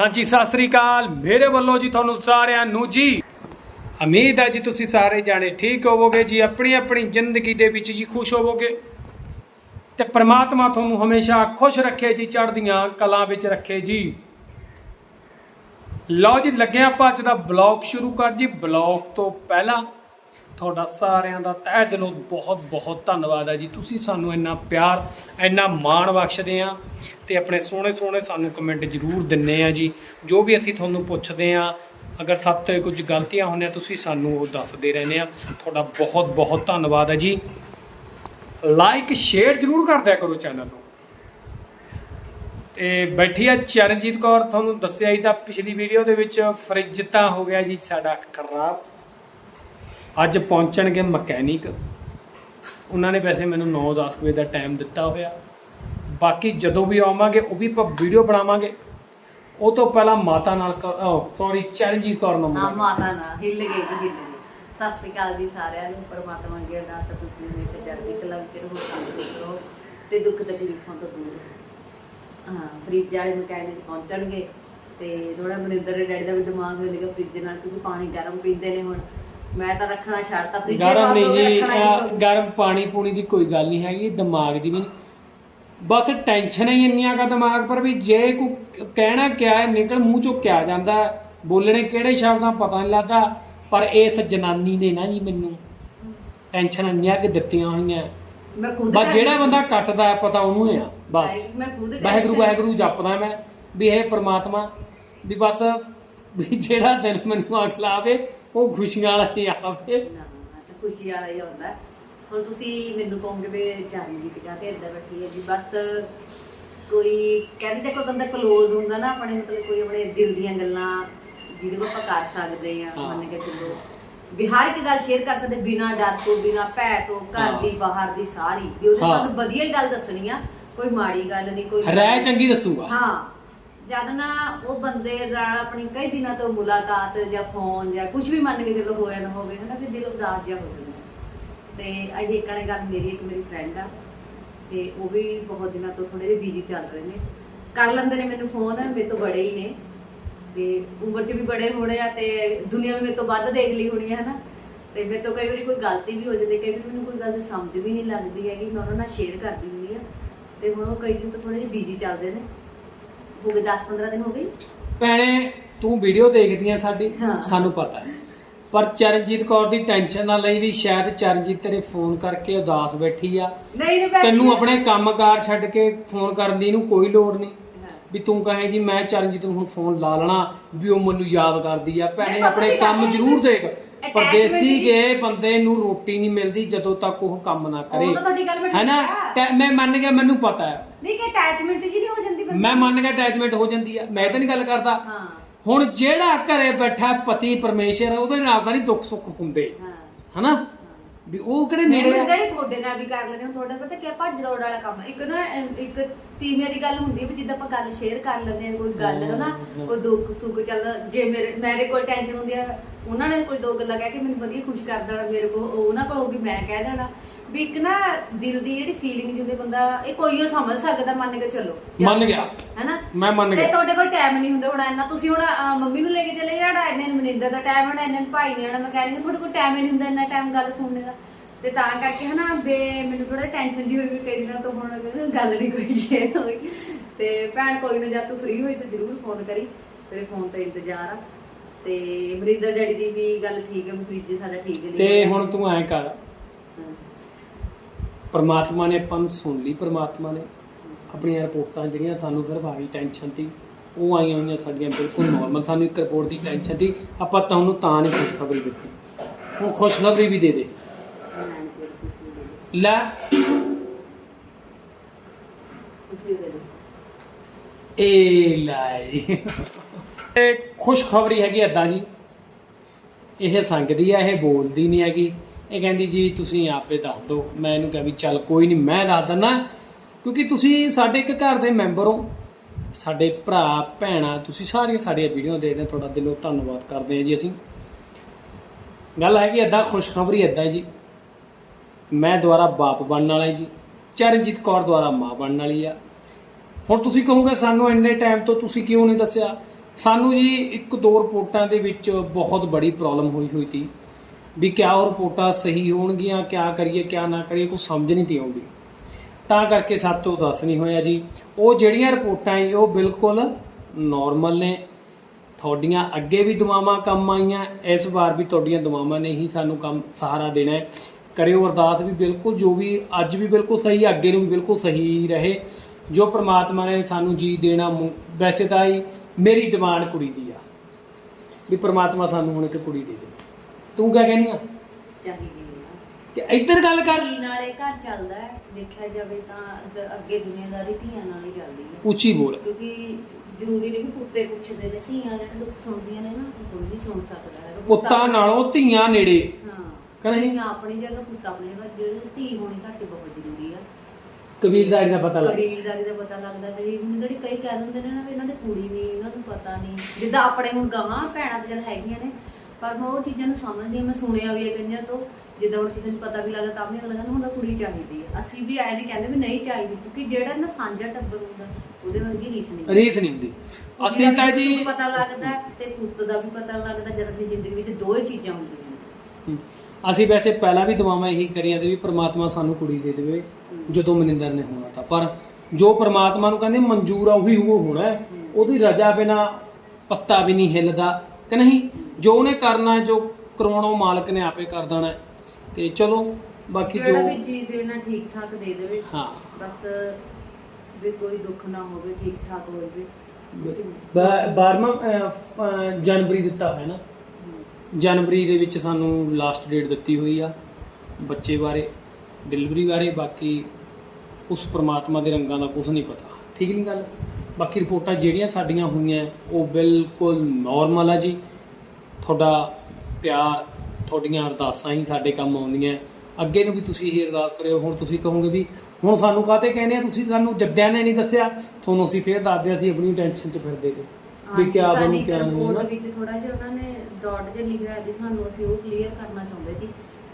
ਹਾਂਜੀ, ਸਤਿ ਸ੍ਰੀ ਅਕਾਲ। ਮੇਰੇ ਵੱਲੋਂ ਜੀ ਤੁਹਾਨੂੰ ਸਾਰਿਆਂ ਨੂੰ ਜੀ ਉਮੀਦ ਹੈ ਜੀ ਤੁਸੀਂ ਸਾਰੇ ਜਾਣੇ ਠੀਕ ਹੋਵੋਗੇ ਜੀ ਆਪਣੀ ਆਪਣੀ ਜ਼ਿੰਦਗੀ ਦੇ ਵਿੱਚ ਜੀ ਖੁਸ਼ ਹੋਵੋਗੇ। ਤੇ ਪ੍ਰਮਾਤਮਾ ਤੁਹਾਨੂੰ ਹਮੇਸ਼ਾ ਖੁਸ਼ ਰੱਖੇ ਜੀ, ਚੜ੍ਹਦੀਆਂ ਕਲਾਂ ਵਿੱਚ ਰੱਖੇ ਜੀ। ਲਓ ਜੀ ਲੱਗਿਆ ਆਪਾਂ ਅੱਜ ਦਾ ਬਲੌਗ ਸ਼ੁਰੂ ਕਰ ਜੀ। ਬਲੌਗ ਤੋਂ ਪਹਿਲਾਂ ਤੁਹਾਡਾ ਸਾਰਿਆਂ ਦਾ ਤਹਿ ਦਿਲੋਂ ਬਹੁਤ ਬਹੁਤ ਧੰਨਵਾਦ ਹੈ ਜੀ। ਤੁਸੀਂ ਸਾਨੂੰ ਇੰਨਾ ਪਿਆਰ, ਇੰਨਾ ਮਾਣ ਬਖਸ਼ਦੇ ਆ। ਤੇ ਆਪਣੇ ਸੋਹਣੇ ਸੋਹਣੇ ਸਾਨੂੰ ਕਮੈਂਟ ਜ਼ਰੂਰ ਦਿੰਨੇ ਆ ਜੀ। ਜੋ ਵੀ ਅਸੀਂ ਤੁਹਾਨੂੰ ਪੁੱਛਦੇ ਆ, ਅਗਰ ਸਭ ਤੋਂ ਕੁਝ ਗਲਤੀਆਂ ਹੁੰਦੀਆਂ, ਤੁਸੀਂ ਸਾਨੂੰ ਉਹ ਦੱਸਦੇ ਰਹਿੰਦੇ ਆ। ਤੁਹਾਡਾ ਬਹੁਤ ਬਹੁਤ ਧੰਨਵਾਦ ਹੈ ਜੀ। ਲਾਈਕ ਸ਼ੇਅਰ ਜ਼ਰੂਰ ਕਰ ਦਿਆ ਕਰੋ ਚੈਨਲ ਨੂੰ। ਤੇ ਬੈਠੀ ਆ ਚਰਨਜੀਤ ਕੌਰ, ਤੁਹਾਨੂੰ ਦੱਸਿਆ ਹੀ ਤਾਂ ਪਿਛਲੀ ਵੀਡੀਓ ਦੇ ਵਿੱਚ ਫਰਿੱਜ ਤਾਂ ਹੋ ਗਿਆ ਜੀ, ਸਾਡਾ ਖਰਾਬ। ਅੱਜ ਪਹੁੰਚਣਗੇ ਮਕੈਨਿਕ। ਉਹਨਾਂ ਨੇ ਵੈਸੇ ਮੈਨੂੰ 9-10 ਵਜੇ ਦਾ ਟਾਈਮ ਦਿੱਤਾ ਹੋਇਆ। ਬਾਕੀ ਜਦੋਂ ਵੀ ਆਵਾਂਗੇ ਉਹ ਵੀ ਆਪਾਂ ਵੀਡੀਓ ਬਣਾਵਾਂਗੇ। ਉਹ ਤੋਂ ਪਹਿਲਾਂ ਮਾਤਾ ਨਾਲ ਸੌਰੀ ਚਰਨਜੀਤ ਕੌਰ ਨਾਲ ਹਾਂ। ਮਾਤਾ ਨਾ ਹਿੱਲ ਗਈ ਤੇ ਹਿੱਲ ਗਈ ਸਤਿ ਸ੍ਰੀ ਅਕਾਲ ਜੀ ਸਾਰਿਆਂ ਨੂੰ ਪਰਮਾਤਮਾ ਅੱਗੇ ਅਰਦਾਸ ਹੈ ਤੁਸੀਂ ਹਮੇਸ਼ਾ ਚੜ੍ਹਦੀ ਕਲਾ ਵਿੱਚ ਰਹੋ ਤੰਦਰੁਸਤ ਰਹੋ। ਤੇ ਦੁੱਖ ਤਕਲੀਫਾਂ ਤੋਂ ਦੂਰ ਹਾਂ ਫਰਿੱਜ ਵਾਲੇ ਮਕੈਨਿਕ ਪਹੁੰਚਣਗੇ ਤੇ ਥੋੜਾ ਮਨਿੰਦਰ ਦੇ ਡੈਡੀ ਦਾ ਵੀ ਦਿਮਾਗ ਹੋ ਜਾਏਗਾ ਫਰਿੱਜ ਨਾਲ ਕਿਉਂਕਿ ਪਾਣੀ ਗਰਮ ਪੀਂਦੇ ਨੇ ਹੁਣ। ਮੈਂ ਤਾਂ ਰੱਖਣਾ ਛੱਡਤਾ ਫਰਿੱਜ ਗਰਮ ਨਹੀਂ ਜੀ ਗਰਮ ਪਾਣੀ ਪੂਣੀ ਦੀ ਕੋਈ ਗੱਲ ਨਹੀਂ ਹੈਗੀ ਦਿਮਾਗ ਦੀ ਵੀ ਨਹੀਂ। ਬਸ ਟੈਨਸ਼ਨ ਹੀ ਇੰਨੀਆਂ ਕਾ ਦਿਮਾਗ ਪਰ ਵੀ ਜੇ ਕੋ ਕਹਿਣਾ ਕਿਆ ਹੈ ਨਿਕਲ ਮੂੰਹ ਚੋਂ ਕਿਆ ਜਾਂਦਾ ਬੋਲਣੇ ਕਿਹੜੇ ਸ਼ਬਦਾਂ ਪਤਾ ਨਹੀਂ ਲੱਗਦਾ ਪਰ ਇਸ ਜਨਾਨੀ ਨੇ ਨਾ ਜੀ ਮੈਨੂੰ ਟੈਨਸ਼ਨ ਇੰਨੀਆਂ ਕਿ ਦਿੱਤੀਆਂ ਹੋਈਆਂ। ਮੈਂ ਖੁਦ ਬਸ ਜਿਹੜਾ ਬੰਦਾ ਕੱਟਦਾ ਹੈ ਪਤਾ ਉਹਨੂੰ ਹੀ ਆ ਬਸ। ਮੈਂ ਖੁਦ ਵਾਹਿਗੁਰੂ ਵਾਹਿਗੁਰੂ ਜਪਦਾ ਮੈਂ ਵੀ ਇਹ ਪ੍ਰਮਾਤਮਾ ਵੀ ਬਸ ਵੀ ਜਿਹੜਾ ਦਿਨ ਮੈਨੂੰ ਅੱਗ ਲਾਵੇ ਉਹ ਖੁਸ਼ੀਆਂ ਵਾਲਾ ਹੀ ਆਵੇ। ਖੁਸ਼ੀ ਵਾਲਾ ਹੀ ਹੁੰਦਾ ਹੁਣ ਤੁਸੀਂ ਮੈਨੂੰ ਕਹੋਗੇ ਵੀ ਜਾਨੀ ਦੀ ਤੇ ਇੱਦਾਂ ਬੈਠੀ ਹੈ ਜੀ। ਬਸ ਕੋਈ ਕਹਿੰਦੇ ਜੇ ਕੋਈ ਬੰਦਾ ਕਲੋਜ਼ ਹੁੰਦਾ ਨਾ ਆਪਣੇ ਮਤਲਬ ਕੋਈ ਆਪਣੇ ਦਿਲ ਦੀਆਂ ਗੱਲਾਂ ਜਿਹਦੇ ਕੋਲ ਆਪਾਂ ਕਰ ਸਕਦੇ ਆ। ਮੰਨ ਕੇ ਚੱਲੋ। ਵੀ ਹਰ ਇੱਕ ਗੱਲ ਸ਼ੇਅਰ ਕਰ ਸਕਦੇ ਬਿਨਾਂ ਡਰ ਤੋਂ ਬਿਨਾਂ ਭੈ ਤੋਂ ਘਰ। ਦੀ ਬਾਹਰ ਦੀ ਸਾਰੀ। ਵੀ ਉਹਨੇ। ਸਾਨੂੰ ਵਧੀਆ ਹੀ ਗੱਲ ਦੱਸਣੀ ਆ ਕੋਈ ਮਾੜੀ ਗੱਲ ਨਹੀਂ ਕੋਈ ਰਹਿ ਚੰਗੀ ਦੱਸੂਗਾ। ਹਾਂ। ਜਦ ਨਾ ਉਹ ਬੰਦੇ ਨਾਲ ਆਪਣੀ ਕਈ ਦਿਨਾਂ ਤੋਂ ਮੁਲਾਕਾਤ ਜਾਂ ਫੋਨ ਜਾਂ ਕੁਝ ਵੀ ਮੰਨ ਕੇ ਚਲੋ ਹੋਇਆ ਨਾ ਹੋਵੇ ਹਨਾ ਫਿਰ ਦਿਲ ਉਦਾਸ ਜਿਹਾ ਹੋ ਜਾਂਦਾ। ਤੇ ਅਜੇ ਇੱਕ ਨੇ ਗੱਲ ਮੇਰੀ ਇੱਕ ਮੇਰੀ ਫਰੈਂਡ ਆ ਤੇ ਉਹ ਵੀ ਬਹੁਤ ਦਿਨਾਂ ਤੋਂ ਥੋੜੇ ਜਿਹੇ ਬਿਜ਼ੀ ਚੱਲ ਰਹੇ ਨੇ। ਕਰ ਲੈਂਦੇ ਨੇ ਮੈਨੂੰ ਫੋਨ ਮੇਰੇ ਤੋਂ ਬੜੇ ਹੀ ਨੇ। ਤੇ ਉਮਰ 'ਚ ਵੀ ਬੜੇ ਹੋਣੇ ਆ ਤੇ ਦੁਨੀਆ ਵੀ ਮੇਰੇ ਤੋਂ ਵੱਧ ਦੇਖ ਲਈ ਹੋਣੀ ਹੈ ਹਨਾ। ਤੇ ਮੇਰੇ ਤੋਂ ਕਈ ਵਾਰੀ ਕੋਈ ਗਲਤੀ ਵੀ ਹੋ ਜਾਂਦੀ ਕਈ ਵਾਰੀ ਮੈਨੂੰ ਕੋਈ ਗੱਲ ਸਮਝ ਵੀ ਨਹੀਂ ਲੱਗਦੀ ਹੈਗੀ ਮੈਂ ਉਹਨਾਂ ਨਾਲ ਸ਼ੇਅਰ ਕਰਦੀ ਹੁੰਦੀ ਆ। ਤੇ ਹੁਣ ਉਹ ਕਈ ਦਿਨ ਤੋਂ ਥੋੜੇ ਜਿਹੇ ਬਿਜ਼ੀ ਚੱਲਦੇ ਨੇ। ਹੋ ਗਏ 10-15 ਦਿਨ ਹੋ ਗਏ। ਭੈਣੇ ਤੂੰ ਵੀਡੀਓ ਦੇਖਦੀ ਆ ਸਾਡੀ। ਸਾਨੂੰ ਪਤਾ ਹੈ। ਪਰ ਚਰਨਜੀਤ ਕੌਰ ਦੀ ਟੈਨਸ਼ਨ ਨਾ ਲਈ ਵੀ ਸ਼ਾਇਦ ਚਰਨਜੀਤ ਤੇਰੇ ਫੋਨ ਕਰਕੇ ਉਦਾਸ ਬੈਠੀ ਆ। ਨਹੀਂ ਨਹੀਂ ਵੈਸੇ ਤੈਨੂੰ ਆਪਣੇ ਕੰਮਕਾਰ ਛੱਡ ਕੇ ਫੋਨ ਕਰਨ ਦੀ ਇਹਨੂੰ ਕੋਈ ਲੋੜ ਨਹੀਂ। ਵੀ ਤੂੰ ਕਹੇ ਜੀ ਮੈਂ ਚਰਨਜੀਤ ਨੂੰ ਹੁਣ ਫੋਨ ਲਾ ਲੈਣਾ ਵੀ ਉਹ ਮੈਨੂੰ ਯਾਦ ਕਰਦੀ ਆ। ਭੈਣੇ ਪਤਾ ਆਪਣੇ ਕੀ ਕੰਮ ਹੈ ਜ਼ਰੂਰ ਦੇਖ। attachment ਪਰਦੇਸੀ ਗਏ ਬੰਦੇ ਨੂੰ ਰੋਟੀ ਨਹੀਂ ਮਿਲਦੀ ਜਦੋਂ ਤੱਕ ਉਹ ਕੰਮ ਨਾ ਕਰੇ। ਉਹ ਤਾਂ ਤੁਹਾਡੀ ਗੱਲ ਮੈਂ ਠੀਕ ਹੈਨਾ? ਆ। ਟੈ- ਮੈਂ ਮੰਨ ਗਿਆ ਮੈਨੂੰ ਪਤਾ ਹੈ। ਨਹੀਂ ਕਿ ਅਟੈਚਮੈਂਟ ਜੀ ਨਹੀਂ ਹੋ ਜਾਂਦੀ ਬੰਦੇ ਮੈਂ ਮੰਨ ਗਿਆ ਅਟੈਚਮੈਂਟ ਹੋ ਜਾਂਦੀ ਆ। ਮੈਂ ਤਾਂ ਨਹੀਂ ਗੱਲ ਕਰਦਾ। ਹਾਂ। ਹੁਣ ਜਿਹੜਾ ਘਰੇ ਬੈਠਾ ਪਤੀ ਪਰਮੇਸ਼ਰ ਉਹਦੇ ਨਾਲ ਤਾਂ ਨਹੀਂ ਦੁੱਖ ਸੁੱਖ ਹੁੰਦੇ। ਹਾਂ। ਹਨਾ? ਵੀ ਉਹ ਕਿਹੜੇ ਨੇੜੇ ਆ? ਜਿਹੜੇ ਤੁਹਾਡੇ ਨਾਲ ਵੀ ਕਰ ਲੈਣੇ ਹੁਣ ਤੁਹਾਡਾ ਪਤਾ ਕੀ ਭੱਜ ਦੌੜ ਵਾਲਾ ਕੰਮ। ਆ। ਇੱਕ ਨਾ ਇੱਕ ਤੀਵੀਆਂ ਦੀ ਗੱਲ ਹੁੰਦੀ ਹੈ ਵੀ ਜਿੱਦਾਂ ਆਪਾਂ ਗੱਲ ਸ਼ੇਅਰ ਕਰ ਲੈਂਦੇ ਆ ਕੋਈ ਗੱਲ ਹੈ ਨਾ ਕੋਈ ਦੁੱਖ ਸੁੱਖ ਚੱਲ ਜੇ ਮੇਰੇ ਮੇਰੇ ਕੋਲ ਟੈਨਸ਼ਨ ਹੁੰਦੀ ਆ ਉਹਨਾਂ ਨੇ ਕੋਈ ਦੋ ਗੱਲਾਂ ਕਹਿ ਕੇ ਮੈਨੂੰ ਵਧੀਆ ਖੁਸ਼ ਕਰ ਦੇਣਾ ਮੇਰੇ ਕੋਲ ਉਹਨਾਂ ਕੋਲ ਹੋਊਗੀ ਮੈਂ ਕਹਿ ਦੇਣਾ। ਵੀ ਇੱਕ ਨਾ ਦਿਲ ਦੀ ਜਿਹੜੀ ਫੀਲਿੰਗ ਹੁੰਦੀ ਬੰਦਾ ਇਹ ਕੋਈ ਉਹ ਸਮਝ ਸਕਦਾ ਮੰਨ ਕੇ ਚੱਲੋ। ਮੰਨ ਗਿਆ। ਹੈਨਾ? ਮੈਂ ਮੰਨ ਤੇ ਗਿਆ। ਤੁਹਾਡੇ ਕੋਲ ਟਾਈਮ ਨਹੀਂ ਹੁੰਦਾ ਹੁਣ ਇੰਨਾ। ਤੁਸੀਂ ਹੁਣ ਅਹ, ਮੰਮੀ ਨੂੰ ਲੈ ਕੇ ਚਲੇ ਜਾਣਾ ਇੰਨੇ ਨੂੰ ਮਨਿੰਦਰ ਦਾ ਟਾਈਮ ਹੋਣਾ ਇੰਨੇ ਨੂੰ ਭਾਈ ਨੇ ਆਉਣਾ। ਮੈਂ ਕਹਿੰਦੀ ਤੁਹਾਡੇ ਕੋਲ ਟਾਈਮ ਹੀ ਨਹੀਂ ਹੁੰਦਾ ਇੰਨਾ ਟਾਈਮ ਗੱਲ ਸੁਣਨੇ ਦਾ। ਤੇ ਤਾਂ ਕਰਕੇ ਹਨਾ ਬੇ ਮੈਨੂੰ ਥੋੜਾ ਟੈਨਸ਼ਨ ਜੀ ਹੋਈ ਵੀ ਕਈ ਦਿਨਾਂ ਤੋਂ ਹੁਣ ਗੱਲ ਨਹੀਂ ਕੋਈ ਸ਼ੇਅਰ ਹੋਈ। ਤੇ ਭੈਣ ਕੋਈ ਨਾ ਜਦ ਤੂੰ ਫ੍ਰੀ ਹੋਈ ਤਾਂ ਜ਼ਰੂਰ ਫੋਨ ਕਰੀ। ਤੇਰੇ ਫੋਨ ਤੇ ਇੰਤਜ਼ਾਰ ਆ। ਤੇ ਮਨਿੰਦਰ ਡੈਡੀ ਦੀ ਵੀ ਗੱਲ ਠੀਕ ਹੈ ਫ੍ਰਿਜ ਸਾਡਾ ਠੀਕ ਹੈ ਤੇ ਹੁਣ ਤੂੰ ਐਂ ਕਰ। ਪਰਮਾਤਮਾ ਨੇ ਆਪਾਂ ਨੂੰ ਸੁਣ ਲਈ, ਪਰਮਾਤਮਾ ਨੇ ਆਪਣੀਆਂ ਰਿਪੋਰਟਾਂ ਜਿਹੜੀਆਂ ਸਾਨੂੰ ਸਿਰਫ ਆ ਗਈ ਟੈਨਸ਼ਨ ਸੀ, ਉਹ ਆਈਆਂ ਹੋਈਆਂ ਸਾਡੀਆਂ ਬਿਲਕੁਲ ਨਾਰਮਲ ਸਾਨੂੰ ਇੱਕ ਰਿਪੋਰਟ ਦੀ ਟੈਨਸ਼ਨ ਸੀ, ਆਪਾਂ ਤੁਹਾਨੂੰ ਤਾਂ ਨਹੀਂ ਖੁਸ਼ਖਬਰੀ ਦਿੱਤੀ। ਉਹ ਖੁਸ਼ਖਬਰੀ ਵੀ ਦੇ ਦੇ। ਲੈ। ਤੁਸੀਂ ਇਹ ਲਾਈ। ਇਹ ਖੁਸ਼ਖਬਰੀ ਹੈਗੀ ਏਦਾਂ ਜੀ। ਇਹ ਸੰਗਦੀ ਆ, ਇਹ ਬੋਲਦੀ ਨਹੀਂ ਹੈਗੀ। ਇਹ ਕਹਿੰਦੀ ਜੀ, ਤੁਸੀਂ ਆਪੇ ਦੱਸ ਦਿਓ। ਮੈਂ ਇਹਨੂੰ ਕਿਹਾ ਵੀ ਚੱਲ ਕੋਈ ਨਹੀਂ ਮੈਂ ਦੱਸ ਦਿੰਦਾ, ਕਿਉਂਕਿ ਤੁਸੀਂ ਸਾਡੇ ਇੱਕ ਘਰ ਦੇ ਮੈਂਬਰ ਹੋ। ਸਾਡੇ ਭਰਾ, ਭੈਣਾਂ, ਤੁਸੀਂ ਸਾਰੀਆਂ ਸਾਡੀਆਂ ਵੀਡੀਓ ਦੇਖਦੇ ਤੁਹਾਡਾ ਦਿਲੋਂ ਧੰਨਵਾਦ ਕਰਦੇ ਹਾਂ ਜੀ ਅਸੀਂ। ਗੱਲ ਹੈਗੀ ਏਦਾਂ, ਖੁਸ਼ਖਬਰੀ ਏਦਾਂ ਜੀ। ਮੈਂ ਦੁਆਰਾ ਬਾਪ ਬਣਨ ਵਾਲਾ ਜੀ। ਚਰਨਜੀਤ ਕੌਰ ਦੁਆਰਾ ਮਾਂ ਬਣਨ ਵਾਲੀ ਆ। ਹੁਣ ਤੁਸੀਂ ਕਹੋਗੇ, ਸਾਨੂੰ ਇੰਨੇ ਟਾਈਮ ਤੋਂ ਤੁਸੀਂ ਕਿਉਂ ਨਹੀਂ ਦੱਸਿਆ? ਸਾਨੂੰ ਜੀ ਇੱਕ ਦੋ ਰਿਪੋਰਟਾਂ ਦੇ ਵਿੱਚ ਬਹੁਤ ਬੜੀ ਪ੍ਰੋਬਲਮ ਹੋਈ ਹੋਈ ਸੀ। ਵੀ ਕਿਆ ਉਹ ਰਿਪੋਰਟਾਂ ਸਹੀ ਹੋਣਗੀਆਂ, ਕਿਆ ਕਰੀਏ, ਕਿਆ ਨਾ ਕਰੀਏ ਕੁਝ ਸਮਝ ਨਹੀਂ ਤੀ ਆਉਂਦੀ। ਤਾਂ ਕਰਕੇ ਸਾਡੇ ਤੋਂ ਦੱਸ ਨਹੀਂ ਹੋਇਆ ਜੀ। ਉਹ ਜਿਹੜੀਆਂ ਰਿਪੋਰਟਾਂ ਹੈ ਉਹ ਬਿਲਕੁਲ ਨਾਰਮਲ ਨੇ। ਤੁਹਾਡੀਆਂ ਅੱਗੇ ਵੀ ਦੁਆਵਾਂ ਕੰਮ ਆਈਆਂ, ਇਸ ਵਾਰ ਵੀ ਤੁਹਾਡੀਆਂ ਦੁਆਵਾਂ ਨੇ ਹੀ ਸਾਨੂੰ ਕੰਮ ਸਹਾਰਾ ਦੇਣਾ ਹੈ। ਕਰਿਓ ਅਰਦਾਸ ਵੀ ਬਿਲਕੁਲ ਜੋ ਵੀ ਅੱਜ ਵੀ ਬਿਲਕੁਲ ਸਹੀ, ਅੱਗੇ ਨੂੰ ਵੀ ਬਿਲਕੁਲ ਸਹੀ ਰਹੇ। ਜੋ ਪ੍ਰਮਾਤਮਾ ਨੇ ਸਾਨੂੰ ਜੀ ਦੇਣਾ ਵੈਸੇ ਤਾਂ ਹੀ ਮੇਰੀ ਡਿਮਾਂਡ ਕੁੜੀ ਦੀ ਆ। ਵੀ ਪ੍ਰਮਾਤਮਾ ਸਾਨੂੰ ਹੁਣ ਇੱਕ ਕੁੜੀ ਦੇ ਦੇ। ਤੂੰ ਕਿਆ ਕਹਿੰਦੀ ਆ? ਚਾਹੀਦੀ ਆ ਕਿ ਇੱਧਰ ਗੱਲ ਕਰ। ਧੀ ਨਾਲੇ ਘਰ ਚੱਲਦਾ ਹੈ। ਦੇਖਿਆ ਜਾਵੇ ਤਾਂ ਅੱਗੇ ਦੁਨੀਆਦਾਰੀ ਧੀਆਂ ਨਾਲ ਹੀ ਚੱਲਦੀ ਹੈ। ਉੱਚੀ ਬੋਲ। ਕਿਉਂਕਿ ਜ਼ਰੂਰੀ ਨਹੀਂ ਕਿ ਪੁੱਤੇ ਪੁੱਛਦੇ ਨੇ ਧੀਆਂ ਜਿਹੜੇ ਦੁੱਖ ਸੁਣਦੀਆਂ ਨੇ ਨਾ ਕੋਈ ਵੀ ਸੁਣ ਸਕਦਾ ਹੈ ਪੁੱਤਾਂ ਨਾਲੋਂ ਧੀਆਂ ਨੇੜੇ। ਹਾਂ। ਕਿ ਨਹੀਂ? ਧੀਆਂ ਆਪਣੀ ਜਗ੍ਹਾ ਪੁੱਤ ਆਪਣੀ ਜਗ੍ਹਾ ਜਿਹੜੀ ਧੀ ਹੋਣੀ ਘੱਟ ਬਹੁਤ ਜ਼ਰੂਰੀ ਆ। ਕਬੀਲਦਾਰੀ ਦਾ ਪਤਾ ਲੱਗ ਕਬੀਲਦਾਰੀ ਦਾ ਪਤਾ ਲੱਗਦਾ। ਤੇ ਹੁਣ ਜਿਹੜੀ ਕਈ ਕਹਿ ਦਿੰਦੇ ਨੇ ਨਾ ਵੀ ਇਹਨਾਂ ਦੀ ਕੁੜੀ ਨਹੀਂ ਇਹਨਾਂ ਨੂੰ ਪਤਾ ਨਹੀਂ ਜਿੱਦਾਂ ਆਪਣੇ ਹੁਣ ਗਾਂ ਭੈਣਾਂ ਤੇ ਚੱਲ ਹੈਗੀਆਂ ਨੇ ਪਰ ਮੈਂ ਉਹ ਚੀਜ਼ਾਂ ਨੂੰ ਸਮਝਦੀ ਹਾਂ ਮੈਂ ਸੁਣਿਆ ਵੀ ਹੈ ਕਈਆਂ ਤੋਂ ਜਿੱਦਾਂ ਹੁਣ ਕਿਸੇ ਨੂੰ ਪਤਾ ਵੀ ਲੱਗਦਾ ਤਾਂ ਵੀ ਅਗਲਾ ਕਹਿੰਦਾ ਹੁੰਦਾ ਕੁੜੀ ਚਾਹੀਦੀ ਹੈ। ਅਸੀਂ ਵੀ ਐ ਨਹੀਂ ਕਹਿੰਦੇ ਵੀ ਨਹੀਂ ਚਾਹੀਦੀ ਕਿਉਂਕਿ ਜਿਹੜਾ ਨਾ ਸਾਂਝਾ ਟੱਬਰ ਹੁੰਦਾ ਉਹਦੇ ਵਰਗੀ ਰੀਸ ਨਹੀਂ ਰੀਸ ਨਹੀਂ ਹੁੰਦੀ। ਅਸੀਂ ਤਾਂ ਜੀ ਸੁੱਖ ਪਤਾ ਲੱਗਦਾ ਹੈ ਤੇ ਪੁੱਤ ਦਾ ਵੀ ਪਤਾ ਲੱਗਦਾ ਜਦ ਆਪਣੀ ਜ਼ਿੰਦਗੀ ਵਿੱਚ ਦੋ ਹੀ ਚੀਜ਼ਾਂ ਹੁੰਦੀਆਂ ਨੇ। ਅਸੀਂ ਵੈਸੇ ਪਹਿਲਾਂ ਵੀ ਦੁਆਵਾਂ ਇਹੀ ਕਰੀਆਂ ਤੇ ਵੀ ਪ੍ਰਮਾਤਮਾ ਸਾਨੂੰ ਕੁੜੀ ਦੇ ਦੇਵੇ ਜਦੋਂ ਮਨਿੰਦਰ ਨੇ ਹੋਣਾ ਤਾਂ। ਪਰ ਜੋ ਪ੍ਰਮਾਤਮਾ ਨੂੰ ਕਹਿੰਦੇ ਮਨਜ਼ੂਰ ਆ ਉਹੀ ਉਹ ਹੋਣਾ ਹੈ। ਉਹਦੀ ਰਜ਼ਾ ਬਿਨਾ ਪੱਤਾ ਵੀ ਨਹੀਂ ਹਿੱਲਦਾ। ਕਿ ਨਹੀਂ? ਜੋ ਉਹਨੇ ਕਰਨਾ ਹੈ, ਜੋ ਕਰਾਉਣਾ ਉਹ ਮਾਲਕ ਨੇ ਆਪੇ ਕਰ ਦੇਣਾ ਹੈ। ਤੇ ਚਲੋ ਬਾਕੀ ਜੋ ਜਿਹੜਾ ਵੀ ਚੀਜ਼ ਦੇਣਾ ਠੀਕ ਠਾਕ ਦੇ ਦੇਵੇ ਹਾਂ। ਬਸ ਵੀ ਕੋਈ ਦੁੱਖ ਨਾ ਹੋਵੇ ਠੀਕ ਠਾਕ ਬਾਰਵਾਂ ਅਹ, ਅਹ, ਜਨਵਰੀ ਦਿੱਤਾ ਹੋਇਆ ਨਾ। ਜਨਵਰੀ ਦੇ ਵਿੱਚ ਸਾਨੂੰ ਲਾਸਟ ਡੇਟ ਦਿੱਤੀ ਹੋਈ ਆ ਬੱਚੇ ਬਾਰੇ ਡਿਲੀਵਰੀ ਬਾਰੇ ਬਾਕੀ ਉਸ ਪ੍ਰਮਾਤਮਾ ਦੇ ਰੰਗਾਂ ਦਾ ਕੁਝ ਨਹੀਂ ਪਤਾ। ਠੀਕ ਨਹੀਂ ਗੱਲ? ਬਾਕੀ ਰਿਪੋਰਟਾਂ ਜਿਹੜੀਆਂ ਸਾਡੀਆਂ ਹੋਈਆਂ ਉਹ ਬਿਲਕੁਲ ਨਾਰਮਲ ਆ ਜੀ। ਤੁਹਾਡਾ ਪਿਆਰ ਤੁਹਾਡੀਆਂ ਅਰਦਾਸਾਂ ਹੀ ਸਾਡੇ ਕੰਮ ਆਉਂਦੀਆਂ। ਅੱਗੇ ਨੂੰ ਵੀ ਤੁਸੀਂ ਇਹ ਅਰਦਾਸ ਕਰਿਓ। ਹੁਣ ਤੁਸੀਂ ਕਹੋਗੇ ਵੀ ਹੁਣ ਸਾਨੂੰ ਕਾਹਤੇ ਕਹਿੰਦੇ ਆ? ਤੁਸੀਂ ਸਾਨੂੰ ਜੱਦਿਆਂ ਨੇ ਨਹੀਂ ਦੱਸਿਆ। ਤੁਹਾਨੂੰ ਅਸੀਂ ਫੇਰ ਦੱਸਦੇ ਅਸੀਂ ਆਪਣੀ ਟੈਨਸ਼ਨ 'ਚ ਫਿਰਦੇ ਤੇ ਵੀ ਕਿਆ ਬਣੂ ਕਿਆ ਨਹੀਂ। ਹੈ ਵਿੱਚ ਥੋੜਾ ਜਿਹਾ ਉਹਨਾਂ ਨੇ ਡਾਟ ਜੇ ਲਿਖਿਆ ਸੀ ਸਾਨੂੰ ਅਸੀਂ ਉਹ ਕਲੀਅਰ ਕਰਨਾ ਚਾਹੁੰਦੇ ਸੀ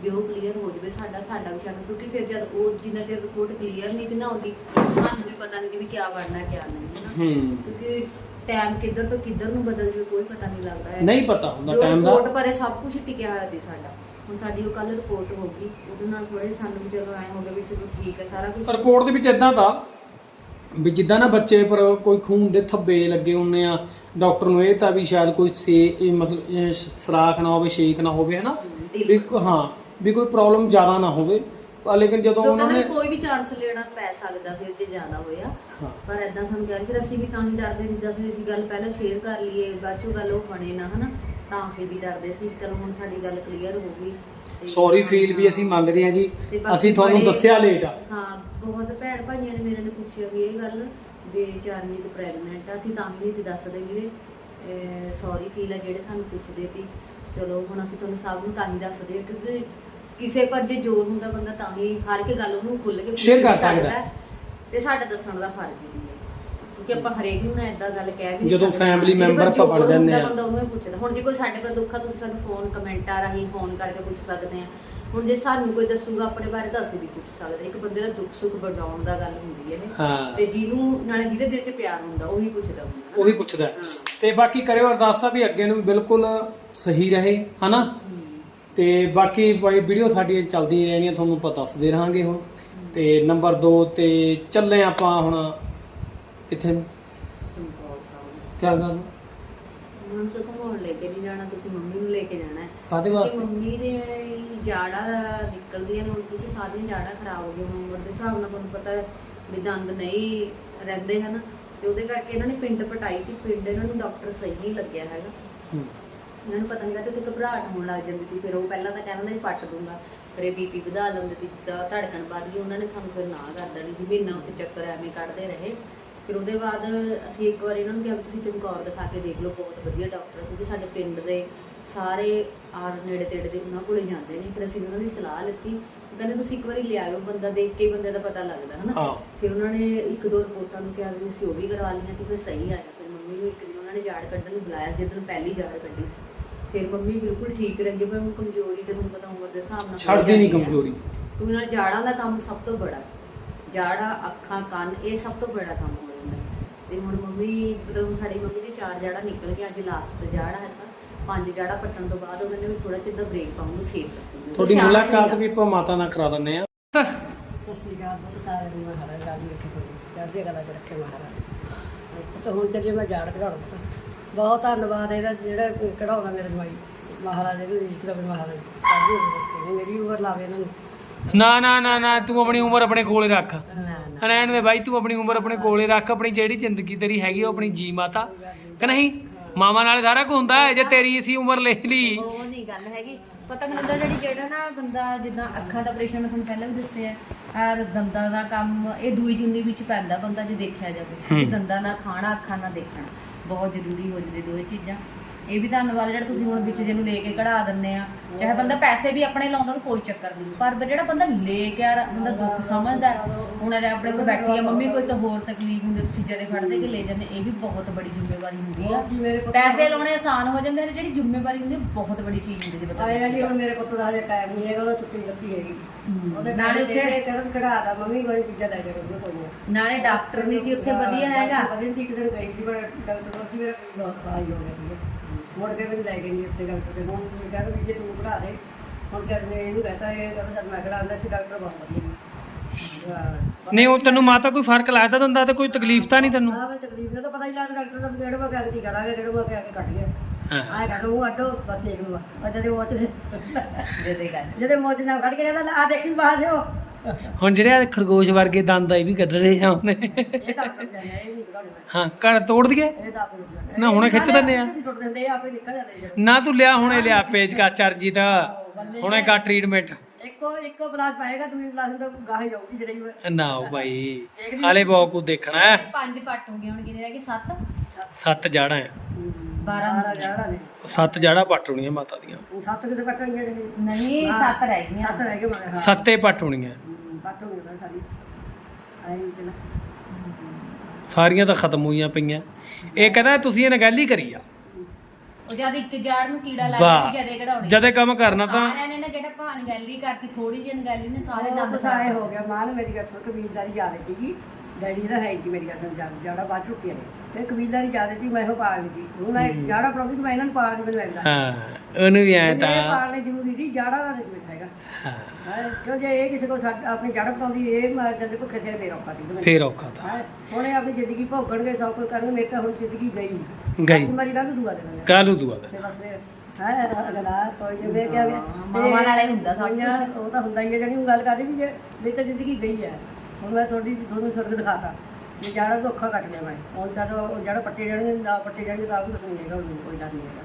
ਵੀ ਉਹ ਕਲੀਅਰ ਹੋ ਜਾਵੇ ਸਾਡਾ ਸਾਡਾ ਵੀ ਸ਼ੱਕ ਕਿਉਂਕਿ ਫਿਰ ਜਦ ਉਹ ਜਿੰਨਾ ਚਿਰ ਰਿਪੋਰਟ ਕਲੀਅਰ ਨਹੀਂ ਸੀ ਨਾ ਆਉਂਦੀ ਸਾਨੂੰ ਵੀ ਪਤਾ ਨਹੀਂ ਕਿ ਵੀ ਕਿਆ ਬਣਨਾ ਕਿਆ ਨਹੀਂ ਹੈ ਕਿਉਂਕਿ ਟਾਈਮ ਕਿੱਧਰ ਤੋਂ ਕਿੱਧਰ ਨੂੰ ਬਦਲ ਜਾਵੇ ਕੋਈ ਪਤਾ ਨਹੀਂ ਲੱਗਦਾ ਹੈ। ਨਹੀਂ ਪਤਾ ਹੁੰਦਾ ਜੋ ਟਾਈਮ ਦਾ। ਰਿਪੋਰਟ ਬਾਰੇ ਸਭ ਕੁਝ ਟਿਕਿਆ ਹੋਇਆ ਸੀ ਸਾਡਾ। ਹੁਣ ਸਾਡੀ ਉਹ ਕੱਲ ਰਿਪੋਰਟ ਹੋ ਗਈ ਉਹਦੇ ਨਾਲ ਥੋੜੇ ਸਾਨੂੰ ਚਲੋ ਐ ਹੋ ਗਿਆ ਵੀ ਚਲੋ ਠੀਕ ਹੈ ਸਾਰਾ ਕੁਝ ਰਿਪੋਰਟ ਦੇ ਵਿੱਚ ਇਦਾਂ ਦਾ ਵੀ ਜਿੱਦਾਂ ਨਾ ਬੱਚੇ ਪਰ ਕੋਈ ਖੂਨ ਦੇ ਥੱਬੇ ਲੱਗੇ ਹੁੰਨੇ ਆ ਡਾਕਟਰ ਨੂੰ ਇਹ ਤਾਂ ਵੀ ਸ਼ਾਇਦ ਕੋਈ ਸੇ ਮਤਲਬ ਸਰਾਖ ਨਾ ਹੋਵੇ ਛੇਕ ਨਾ ਹੋਵੇ ਹਨਾ ਵੀ ਕੋ- ਹਾਂ ਵੀ ਕੋਈ ਪ੍ਰੋਬਲਮ ਜ਼ਿਆਦਾ ਨਾ ਹੋਵੇ। ਪਰ ਲੇਕਿਨ ਜਦੋਂ ਲੋਕਾਂ ਉਹਨਾਂ ਨੇ ਕੋਈ ਵੀ ਚਾਂਸ ਲੈਣਾ ਪੈ ਸਕਦਾ ਫਿਰ ਜੇ ਜ਼ਿਆਦਾ ਹੋਇਆ ਹਾਂ। ਪਰ ਐਦਾਂ ਸਾਨੂੰ ਕਹਿ ਫਿਰ ਅਸੀਂ ਵੀ ਤਾਂ ਨਹੀਂ ਡਰਦੇ ਜਿੱਦਾਂ ਅਸੀਂ ਅਸੀਂ ਗੱਲ ਪਹਿਲਾਂ ਸ਼ੇਅਰ ਕਰ ਲਈਏ ਬਾਅਦ ਚੋਂ ਗੱਲ ਉਹ ਬਣੇ ਨਾ ਹਨਾ? ਤਾਂ ਅਸੀਂ ਵੀ ਡਰਦੇ ਸੀ ਚਲੋ ਹੁਣ ਸਾਡੀ ਗੱਲ ਕਲੀਅਰ ਹੋ ਗਈ। ਤੇ ਸੌਰੀ ਫੀਲ ਵੀ ਅਸੀਂ ਮੰਗਦੇ ਹਾਂ ਜੀ। ਤੇ ਬਾਕੀ ਅਸੀਂ ਤੁਹਾਨੂੰ ਬੜੇ- ਦੱਸਿਆ ਲੇਟ ਆ। ਹਾਂ ਬਹੁਤ ਭੈਣ ਭਾਈਆਂ ਨੇ ਮੇਰੇ ਨੇ ਪੁੱਛਿਆ ਵੀ ਇਹ ਗੱਲ ਵੀ ਚਾਰਨੀ ਤੇ ਪ੍ਰੈਗਨੈਂਟ ਆ ਅਸੀਂ ਤਾਂ ਵੀ ਨਹੀਂ ਦੱਸਦੇ ਵੀਰੇ ਸੌਰੀ ਫੀਲ ਆ ਜਿਹੜੇ ਸਾਨੂੰ ਪੁੱਛਦੇ ਸੀ। ਚਲੋ ਹੁਣ ਅਸੀਂ ਤੁਹਾਨੂੰ ਸਭ ਨੂੰ ਤਾਂ ਹੀ ਦੱਸਦੇ ਹਾਂ ਕਿਉਂਕਿ ਕਿਸੇ ਪਰ ਜੇ ਜ਼ੋਰ ਹੁੰਦਾ ਬੰਦਾ ਤਾਂ ਹੀ ਹਰ ਇੱਕ ਗੱਲ ਉਹਨੂੰ ਖੁੱਲ ਕੇ Share ਕਰ ਵੀ ਸਕਦਾ। ਹੈ ਤੇ ਸਾਡਾ ਦੱਸਣ ਦਾ ਫਰਜ਼ ਵੀ ਹੈ। ਕਿਉਂਕਿ ਆਪਾਂ ਹਰੇਕ ਨੂੰ ਨਾ ਇਦਾਂ ਗੱਲ ਕਹਿ ਵੀ ਨਹੀਂ ਜਦੋਂ ਸਕਦੇ। family ਜਿਹਦੇ ਪਰ ਬਣ ਜਾਂਦੇ ਆ। ਬੰਦਾ ਉਹਨੂੰ ਹੀ ਪੁੱਛਦਾ। ਹੁਣ ਜੇ ਕੋਈ ਸਾਡੇ ਕੋਲ ਦੁੱਖ ਆ ਤੁਸੀਂ ਸਾਨੂੰ ਫੋਨ ਕਮੈਂਟਾਂ ਰਾਹੀਂ ਫੋਨ ਕਰਕੇ ਪੁੱਛ ਸਕਦੇ ਆ। ਹੁਣ ਜੇ ਸਾਨੂੰ ਕੋਈ ਦੱਸੂਗਾ ਆਪਣੇ ਬਾਰੇ ਤਾਂ ਅਸੀਂ ਵੀ ਪੁੱਛ ਸਕਦੇ ਇੱਕ ਬੰਦੇ ਦਾ ਦੁੱਖ ਸੁੱਖ ਵੰਡਾਉਣ ਦਾ ਗੱਲ ਹੁੰਦੀ ਹੈ ਇਹ ਹਾਂ। ਤੇ ਜਿਹਨੂੰ ਨਾਲੇ ਜਿਹਦੇ ਦਿਲ 'ਚ ਪਿਆਰ ਹੁੰਦਾ ਉਹੀ ਪੁੱਛਦਾ ਹੁੰਦਾ। ਉਹੀ ਪੁੱਛਦਾ ਹੈ। ਤੇ ਬਾਕੀ ਕਰਿਓ ਅਰਦਾਸਾਂ ਵੀ ਅੱਗੇ ਨੂੰ ਬਿਲਕੁਲ ਸਹੀ ਰਹੇ ਹਨਾ। ਤੇ ਬਾਕੀ ਬਾਈ ਵੀਡੀਓ ਸਾਡੀਆਂ ਚੱਲਦੀਆਂ ਰਹਿਣੀਆਂ ਤੁਹਾਨੂੰ ਪਤਾ ਦੱਸਦੇ ਰਹਾਂਗੇ ਹੁਣ। ਤੇ ਨੰਬਰ 2 ਤੇ ਚੱਲੇ ਆਪਾਂ ਹੁਣ ਕਿੱਥੇ? ਕਿਆ ਗੱਲ? ਹੁਣ ਤਾਂ ਘੁਮਾਉਣ ਲੈ ਕੇ ਨਹੀਂ ਜਾਣਾ ਤੁਸੀਂ ਮੰਮੀ ਨੂੰ ਲੈ ਕੇ ਜਾਣਾ ਹੈ। ਕਾਦੇ ਕਿਉਂਕਿ ਵਾਸਤੇ? ਮੰਮੀ ਦੇ ਜਾੜਾ ਨਿਕਲਦੀਆਂ ਨੇ ਹੁਣ ਕਿਉਂਕਿ ਸਾਰੀਆਂ ਜਾੜਾ ਖਰਾਬ ਹੋ ਗਈਆਂ ਹੁਣ ਉਮਰ ਦੇ ਹਿਸਾਬ ਨਾਲ ਤੁਹਾਨੂੰ ਪਤਾ ਹੈ ਵੀ ਦੰਦ ਨਹੀਂ ਰਹਿੰਦੇ ਹਨ। ਤੇ ਉਹਦੇ ਕਰਕੇ ਇਹਨਾਂ ਨੇ ਪਿੰਡ ਪਟਾਈ ਸੀ ਪਿੰਡ ਇਹਨਾਂ ਨੂੰ ਡਾਕਟਰ ਸਹੀ ਲੱਗਿਆ ਹੈਗਾ। ਹੂੰ। ਇਹਨਾਂ ਨੂੰ ਪਤਾ ਨਹੀਂ ਲੱਗਦਾ ਤੇ ਘਬਰਾਹਟ ਹੋਣ ਲੱਗ ਜਾਂਦੀ ਸੀ ਫਿਰ ਉਹ ਪਹਿਲਾਂ ਤਾਂ ਕਹਿੰਦਾ ਸੀ ਪੱਟ ਦੂੰਗਾ ਫਿਰ ਇਹ ਬੀਪੀ ਵਧਾ ਲੈਂਦੇ ਸੀ ਜਿੱਦਾਂ ਧੜਕਣ ਵੱਧ ਗਈ ਉਹਨਾਂ ਨੇ ਸਾਨੂੰ ਫਿਰ ਨਾ ਕਰ ਦੇਣੀ ਸੀ ਮਹੀਨਾ ਉੱਤੇ ਚੱਕਰ ਐਵੇਂ ਕੱਢਦੇ ਰਹੇ। ਫਿਰ ਉਹਦੇ ਬਾਅਦ ਅਸੀਂ ਇੱਕ ਵਾਰ ਇਹਨਾਂ ਨੂੰ ਕਿਹਾ ਤੁਸੀਂ ਚਮਕੌਰ ਦਿਖਾ ਕੇ ਦੇਖ ਲਓ ਬਹੁਤ ਵਧੀਆ ਡਾਕਟਰ ਕਿਉਂਕਿ ਸਾਡੇ ਪਿੰਡ ਦੇ ਸਾਰੇ ਆਰ ਨੇੜੇ ਤੇੜੇ ਦੇ ਉਹਨਾਂ ਕੋਲੇ ਜਾਂਦੇ ਨੇ। ਫਿਰ ਅਸੀਂ ਉਹਨਾਂ ਦੀ ਸਲਾਹ ਲਿੱਤੀ ਕਹਿੰਦੇ ਤੁਸੀਂ ਇੱਕ ਵਾਰੀ ਲਿਆਇਓ ਬੰਦਾ ਦੇਖ ਕੇ ਬੰਦੇ ਦਾ ਪਤਾ ਲੱਗਦਾ ਹਨਾ? ਫਿਰ ਉਹਨਾਂ ਨੇ ਇੱਕ ਦੋ ਰਿਪੋਰਟਾਂ ਨੂੰ ਕਿਹਾ ਵੀ ਅਸੀਂ ਉਹ ਵੀ ਕਰਵਾ ਲਈਆਂ ਤੇ ਫਿਰ ਸਹੀ ਆਇਆ। ਫਿਰ ਮੰਮੀ ਨੂੰ ਇੱਕ ਦਿਨ ਉਹਨਾਂ ਨੇ ਜਾੜ ਕੱਢਣ ਨੂੰ ਬੁਲਾਇਆ ਜਿੱਦਣ ਪਹਿਲੀ ਜਾੜ ਕੱਢੀ ਸੀ। ਫਿਰ ਮੰਮੀ ਬਿਲਕੁਲ ਠੀਕ ਰਹੀ ਪਰ ਹੁਣ ਕਮਜ਼ੋਰੀ ਤੇ ਤੁਹਾਨੂੰ ਪਤਾ ਉਮਰ ਦੇ ਹਿਸਾਬ ਨਾਲ ਛੱਡਦੀ ਨਹੀਂ ਕਮਜ਼ੋਰੀ ਕਿਉਂਕਿ ਨਾਲ ਜਾੜਾਂ ਦਾ ਕੰਮ ਸਭ ਤੋਂ ਬੜਾ ਹੈ। ਜਾੜਾਂ ਅੱਖਾਂ ਕੰਨ ਇਹ ਸਭ ਤੋਂ ਬੜਾ ਕੰਮ ਹੋ ਜਾਂਦਾ। ਤੇ ਹੁਣ ਮੰਮੀ ਮਤਲਬ ਸਾਡੀ ਮੰਮੀ ਦੇ ਚਾਰ ਜਾੜਾ ਨਿਕਲ ਗਿਆ ਅੱਜ ਲਾਸਟ ਜਾੜਾ ਹੈ ਤਾਂ ਪੰਜ ਜਾੜਾ ਪੱਟਣ ਤੋਂ ਬਾਅਦ ਉਹਨਾਂ ਨੇ ਵੀ ਥੋੜਾ ਦਾ ਬ੍ਰੇਕ ਪਾਉਂਗੀ ਫੇਰ। ਤੁਹਾਡੀ ਮੁਲਾਕਾਤ। ਵੀ ਆਪਾਂ ਮਾਤਾ ਨਾਲ ਕਰਾ ਦਿੰਨੇ ਆ ਸਤਿ ਸ੍ਰੀ ਅਕਾਲ ਸਾਰੇ ਨੂੰ ਮਹਾਰਾਜ ਰਾਜੀ ਰੱਖੇ ਕੋਈ ਚੜ੍ਹਦੀ ਕਲਾ ਚ ਰੱਖੇ ਮਹਾਰਾਜ ਤਾਂ ਹੁਣ ਚੱਲੀਏ ਮੈਂ ਜਾੜ ਕਢਾਉਣ ਬਹੁਤ ਧੰਨਵਾਦ ਇਹਦਾ ਜਿਹੜਾ ਕਢਾਉਣਾ ਮੇਰੇ ਜਮਾਈ ਮਹਾਰਾਜ ਦੇ ਵੀ ਇੱਕ ਵੀ ਮਹਾਰਾਜ ਚੜ੍ਹਦੀ ਉਮਰ ਰੱਖੇ ਮੇਰੀ ਉਮਰ ਲਾਵੇ ਇਹਨਾਂ ਨੂੰ। ਨਾ ਨਾ ਨਾ ਨਾ ਤੂੰ ਆਪਣੀ ਉਮਰ ਆਪਣੇ ਕੋਲੇ ਰੱਖ। ਨਾ ਨਾ। ਵੇ ਬਾਈ ਤੂੰ ਆਪਣੀ ਉਮਰ ਆਪਣੇ ਕੋਲੇ ਰੱਖ ਆਪਣੀ ਜਿਹੜੀ ਜ਼ਿੰਦਗੀ ਤੇਰੀ ਹੈਗੀ ਆ, ਉਹ ਆਪਣੀ ਜੀ ਮਾਤਾ। ਕਿ ਨਹੀਂ? ਮਾਮਾ ਨਾਲ ਸਾਰਾ ਕੁਝ ਹੁੰਦਾ ਹੈ ਜੇ ਤੇਰੀ ਅਸੀਂ ਉਮਰ ਲੈ ਲਈ। ਉਹ ਨਹੀਂ ਗੱਲ ਹੈਗੀ। ਪਤਾ ਮੈਨੂੰ ਜਿਹੜੀ ਜਿਹੜਾ ਨਾ ਬੰਦਾ ਜਿੱਦਾਂ ਅੱਖਾਂ ਦਾ ਆਪਰੇਸ਼ਨ ਮੈਂ ਤੁਹਾਨੂੰ ਪਹਿਲਾਂ ਵੀ ਦੱਸਿਆ ਆਰ ਦੰਦਾਂ ਦਾ ਕੰਮ ਇਹ ਦੂਈ ਜੁੰਨੀ ਵਿੱਚ ਪੈਂਦਾ ਬੰਦਾ ਜੇ ਦੇਖਿਆ ਜਾਵੇ। ਕਿ ਦੰਦਾਂ ਨਾਲ ਖਾਣਾ ਅੱਖਾਂ ਨਾਲ ਦੇਖਣਾ। ਬਹੁਤ ਜ਼ਰੂਰੀ ਹੋ ਜਾਂਦੇ ਦੋਵੇਂ ਚੀਜ਼ਾਂ। ਇਹ ਵੀ ਧੰਨਵਾਦ ਜਿਹੜਾ ਤੁਸੀਂ ਹੁਣ ਵਿੱਚ ਜਿਹਨੂੰ ਲੈ ਕੇ ਕਢਾ ਦਿੰਦੇ ਆ ਚਾਹੇ ਬੰਦਾ ਪੈਸੇ ਵੀ ਆਪਣੇ ਲਾਉਂਦਾ ਵੀ ਕੋਈ ਚੱਕਰ ਨਹੀਂ। ਪਰ ਜਿਹੜਾ ਬੰਦਾ ਲੈ ਕੇ ਆ ਬੰਦਾ ਦੁੱਖ ਸਮਝਦਾ ਹੁਣ ਇਹ ਆਪਣੇ ਕੋਲ ਬੈਠੀ ਆ ਮੰਮੀ ਕੋਈ ਤਾਂ ਹੋਰ ਤਕਲੀਫ ਹੁੰਦੀ ਤੁਸੀਂ ਜਦੇ ਫੜਦੇ ਕਿ ਲੈ ਜਾਂਦੇ ਇਹ ਵੀ ਬਹੁਤ ਬੜੀ ਜ਼ਿੰਮੇਵਾਰੀ ਹੁੰਦੀ ਆ। ਜੀ ਪੈਸੇ ਲਾਉਣੇ ਆਸਾਨ ਹੋ ਜਾਂਦੇ ਨੇ ਜਿਹੜੀ ਜ਼ਿੰਮੇਵਾਰੀ ਹੁੰਦੀ ਬਹੁਤ ਬੜੀ ਚੀਜ਼ ਹੁੰਦੀ ਹੈ ਆਇਆ ਜੀ ਹੁਣ ਮੇਰੇ ਪੁੱਤ ਦਾ ਹਜੇ ਟਾਈਮ ਨਹੀਂ ਹੈਗਾ ਉਹਦਾ ਛੁੱਟੀ ਲੱਗੀ ਹੈਗੀ। ਉਹਦੇ ਨਾਲੇ ਉੱਥੇ- ਉੱਥੇ ਕਦਮ ਕਢਾ ਦਾ ਮੰਮੀ ਕੋਈ ਚੀਜ਼ਾਂ ਲੈ ਕੇ ਕੋਈ ਨਾਲੇ ਡਾਕਟਰ ਨਹੀਂ ਸੀ ਉੱਥੇ ਵਧੀਆ ਹੈਗਾ। ਨਹੀਂ ਇੱਕ ਦਿਨ ਗਈ ਸੀ ਪਰ ਡਾਕਟਰ ਸੀ ਮੇਰਾ ਬਹੁਤ ਹੋ ਗਿਆ ਮੁੜ ਕੇ ਵੀ ਲੈ ਗਈ ਨਹੀਂ ਉੱਥੇ ਡਾਕਟਰ ਦੇ ਕੋਲ ਤੁਸੀਂ ਕਹਿੰਦੇ ਵੀ ਜੇ ਤੂੰ ਕਢਾ ਦੇ ਹੁਣ ਜਦ ਮੈਂ ਇਹਨੂੰ ਕਹਤਾ ਇਹ ਕਹਿੰਦਾ ਜਦ ਮੈਂ ਕਢਾਉਂਦਾ ਸੀ ਡਾਕਟਰ ਬਹੁਤ ਵਧੀਆ ਹਾਂ। ਨਹੀਂ ਉਹ ਤੈਨੂੰ ਮਾਤਾ ਕੋਈ ਫ਼ਰਕ ਲੱਗਦਾ ਦੰਦਾ ਤੇ ਕੋਈ ਤਕਲੀਫ ਤਾਂ ਨਹੀਂ ਤੈਨੂੰ? ਹਾਂ ਮੈਂ ਤਕਲੀਫ ਨਾਲ ਤਾਂ ਪਤਾ ਹੀ ਲੱਗਦਾ ਡਾਕਟਰ ਦਾ ਕਿਹੜੇ ਮੈਂ ਕਿਹਾ ਕੀ ਕਰਾਂਗੇ ਕਿਹੜੇ ਮੈਂ ਕਿਹਾ ਕੇ ਕੱਟ ਗਿਆ। ਹਾਂ। ਆਏ ਕੱਟ ਉਹ ਅੱਡੋ ਬਸ ਦੇਖ ਲੂਗਾ ਉਹ ਜਦੇ ਮੋਚ ਦੇ। ਦੇ ਦੇ ਗੱਲ ਜਦੇ ਮੋਚ ਨਾਲ ਕੱਢ ਕੇ ਕਹਿੰਦਾ ਆ ਦੇਖੀ ਬਾਹਰ ਸਿਓ ਹੁਣ ਜਿਹੜੇ ਆਹ ਖਰਗੋਸ਼ ਵਰਗੇ ਦੰਦ ਆ ਇਹ ਵੀ ਇਹ ਤਾਂ ਜਾਣਾ ਇਹ ਨਹੀਂ ਕੱਢਣਾ ਹਾਂ ਘਰ ਤੋੜ ਦਈਏ? ਇਹ ਤਾਂ ਆਪੇ ਟੁੱਟ ਜਾਣਾ ਨਾ ਹੁਣੇ ਖਿੱਚ ਦਿੰਦੇ ਆ। ਟੁੱਟ ਦਿੰਦੇ ਇਹ ਆਪੇ ਨਿਕਲ ਜਾਂਦੇ ਜਿਹੜੇ। ਨਾ ਤੂੰ ਲਿਆ ਹੁਣੇ ਲਿਆ ਪੇਜ ਕਾ ਚਰਜੀਤ। ਹੁਣੇ ਕਾ ਟ੍ਰੀਟਮੈਂਟ ਇੱਕੋ ਇੱਕੋ ਪਲਾਸ ਪਾਏਗਾ ਦੂਜੀ ਪਲਾਸ ਤਾਂ ਗਾਹੇ ਜਾਊਗੀ ਜਿਹੜੀ ਉਹ। ਨਾ ਭਾਈ ਹਾਲੇ ਬਹੁਤ ਕੁ ਦੇਖਣਾ ਹੈ। ਪੰਜ ਪੱਟ ਹੋ ਗਏ ਹੁਣ ਕਿੰਨੇ ਰਹਿ ਗਏ 7 ਸੱਤ ਜਾੜਾਂ ਆ 12 ਸਾਰਾ ਜਾੜਾ ਨੇ। ਸੱਤ ਜਾੜਾਂ ਪੱਟ ਹੋਣੀਆਂ ਮਾਤਾ ਦੀਆਂ। ਸੱਤ ਕਿਤੇ ਪੱਟਣਗੇ ਜਿਹੜੇ ਨਹੀਂ 7 ਰਹਿ ਗਈਆਂ। ਸੱਤ ਰਹਿ ਗਏ ਮਗਰ ਹਾਂ। ਸੱਤੇ ਪੱਟ ਸਾਰੀ। ਆਈ ਚਲਾ। ਸਾਰੀਆਂ ਤਾਂ ਖਤਮ ਹੋਈਆਂ ਪਈਆਂ। ਇਹ ਕਹਿੰਦਾ ਤੁਸੀਂ ਅਣਗਹਿਲੀ ਕਰੀ ਆ। ਉਹ ਜਦ ਇੱਕ ਜਾੜ ਨੂੰ ਕੀੜਾ ਲੱਗ ਵਾਹ। ਗਿਆ ਜਦੇ ਕਢਾਉਣੇ। ਜਦੇ ਕੰਮ ਕਰਨਾ ਤਾਂ ਸਾਰਿਆਂ ਨੇ ਨਾ ਜਿਹੜਾ ਭਾਨ ਗੈਲੀ ਕਰਤੀ ਥੋੜੀ ਜਿਹੀ ਗੈਲੀ ਨੇ ਸਾਰੇ ਸਾਰੇ ਸਾਰੇ ਹੋ ਗਿਆ। ਮਾਨ ਮੇਰੀ ਗੱਲ ਸੁਣ ਕਬੀਲਦਾਰੀ ਸੀਗੀ। ਡੈਡੀ ਦਾ ਹੈ ਕਿ ਮੇਰੀ ਗੱਲ ਸੁਣ ਜਾ ਜਾੜਾ ਬਾਅਦ ਚੁੱਕਿਆ ਨੇ ਫਿਰ ਕਬੀਲਦਾਰੀ ਜ਼ਿਆਦਾ ਸੀ ਮੈਂ ਉਹ ਪਾਲ ਲਈ ਸੀ। ਹੁਣ ਮੈਂ ਜਾੜਾ ਪ੍ਰੋਬਲਮ ਮੈਂ ਇਹਨਾਂ ਨੂੰ ਪਾਲ ਨਹੀਂ ਲੱਗਦਾ। ਹਾਂ ਉਹਨੂੰ ਵੀ ਇਹ ਤਾਂ ਪਾਲਣੇ ਜ਼ਰੂਰੀ ਸੀ ਜਾੜਾ ਦਾ ਨਹੀਂ ਹੈਗਾ। ਹਾਂ। ਹਾਂ ਕਿਉਂ ਜੇ ਇਹ ਕਿਸੇ ਕੋ ਸਾਡ- ਆਪਣੀ ਜੜ ਪਾਉਂਦੀ ਇਹ ਮਾਰ ਜਾਂਦੇ ਭੁੱਖੇ ਤੇ ਫੇਰ ਔਖਾ ਸੀ। ਫੇਰ ਔਖਾ ਤਾਂ। ਹਾਂ ਹੁਣ ਇਹ ਆਪਣੀ ਜ਼ਿੰਦਗੀ ਭੋਗਣਗੇ ਸਭ ਕੁਝ ਕਰਨਗੇ ਮੇਰੇ ਤਾਂ ਹੁਣ ਜ਼ਿੰਦਗੀ ਗਈ ਗਈ। ਅੱਜ ਮਰੀ ਗੱਲ ਦੁਆ ਦੇਣਾ ਕਾਲੂ ਦੁਆ ਤੇ ਬਸ ਫਿਰ ਹੈ ਅਗਲਾ ਕੋਈ ਜਿਵੇਂ ਕਿਹਾ ਵੀ ਮਾਵਾਂ ਨਾਲ ਹੀ ਹੁੰਦਾ ਸਭ ਕੁਝ ਉਹ ਤਾਂ ਹੁੰਦਾ ਹੀ ਹੈ ਜਿਹੜੀ ਉਹ ਗੱਲ ਕਰਦੀ ਵੀ ਜੇ ਮੇਰੀ ਤਾਂ ਜ਼ਿੰਦਗੀ ਗਈ ਹੈ ਹੁਣ ਮੈਂ ਤੁਹਾਡੀ ਤੁਹਾਨੂੰ ਸਵਰਗ ਦਿਖਾਤਾ। ਜੇ ਜਾੜਾ ਤਾਂ ਔਖਾ ਕੱਟ ਲਿਆ ਮੈਂ ਹੁਣ ਤਾਂ ਉਹ ਜਿਹੜਾ ਪੱਟੇ ਜਾਣਗੇ ਨਾ ਪੱਟੇ ਜਾਣਗੇ ਤਾਂ ਵੀ ਕੁਛ ਨਹੀਂ ਹੈਗਾ ਹੁਣ ਕੋਈ ਡਰ ਨਹੀਂ ਹੈਗਾ।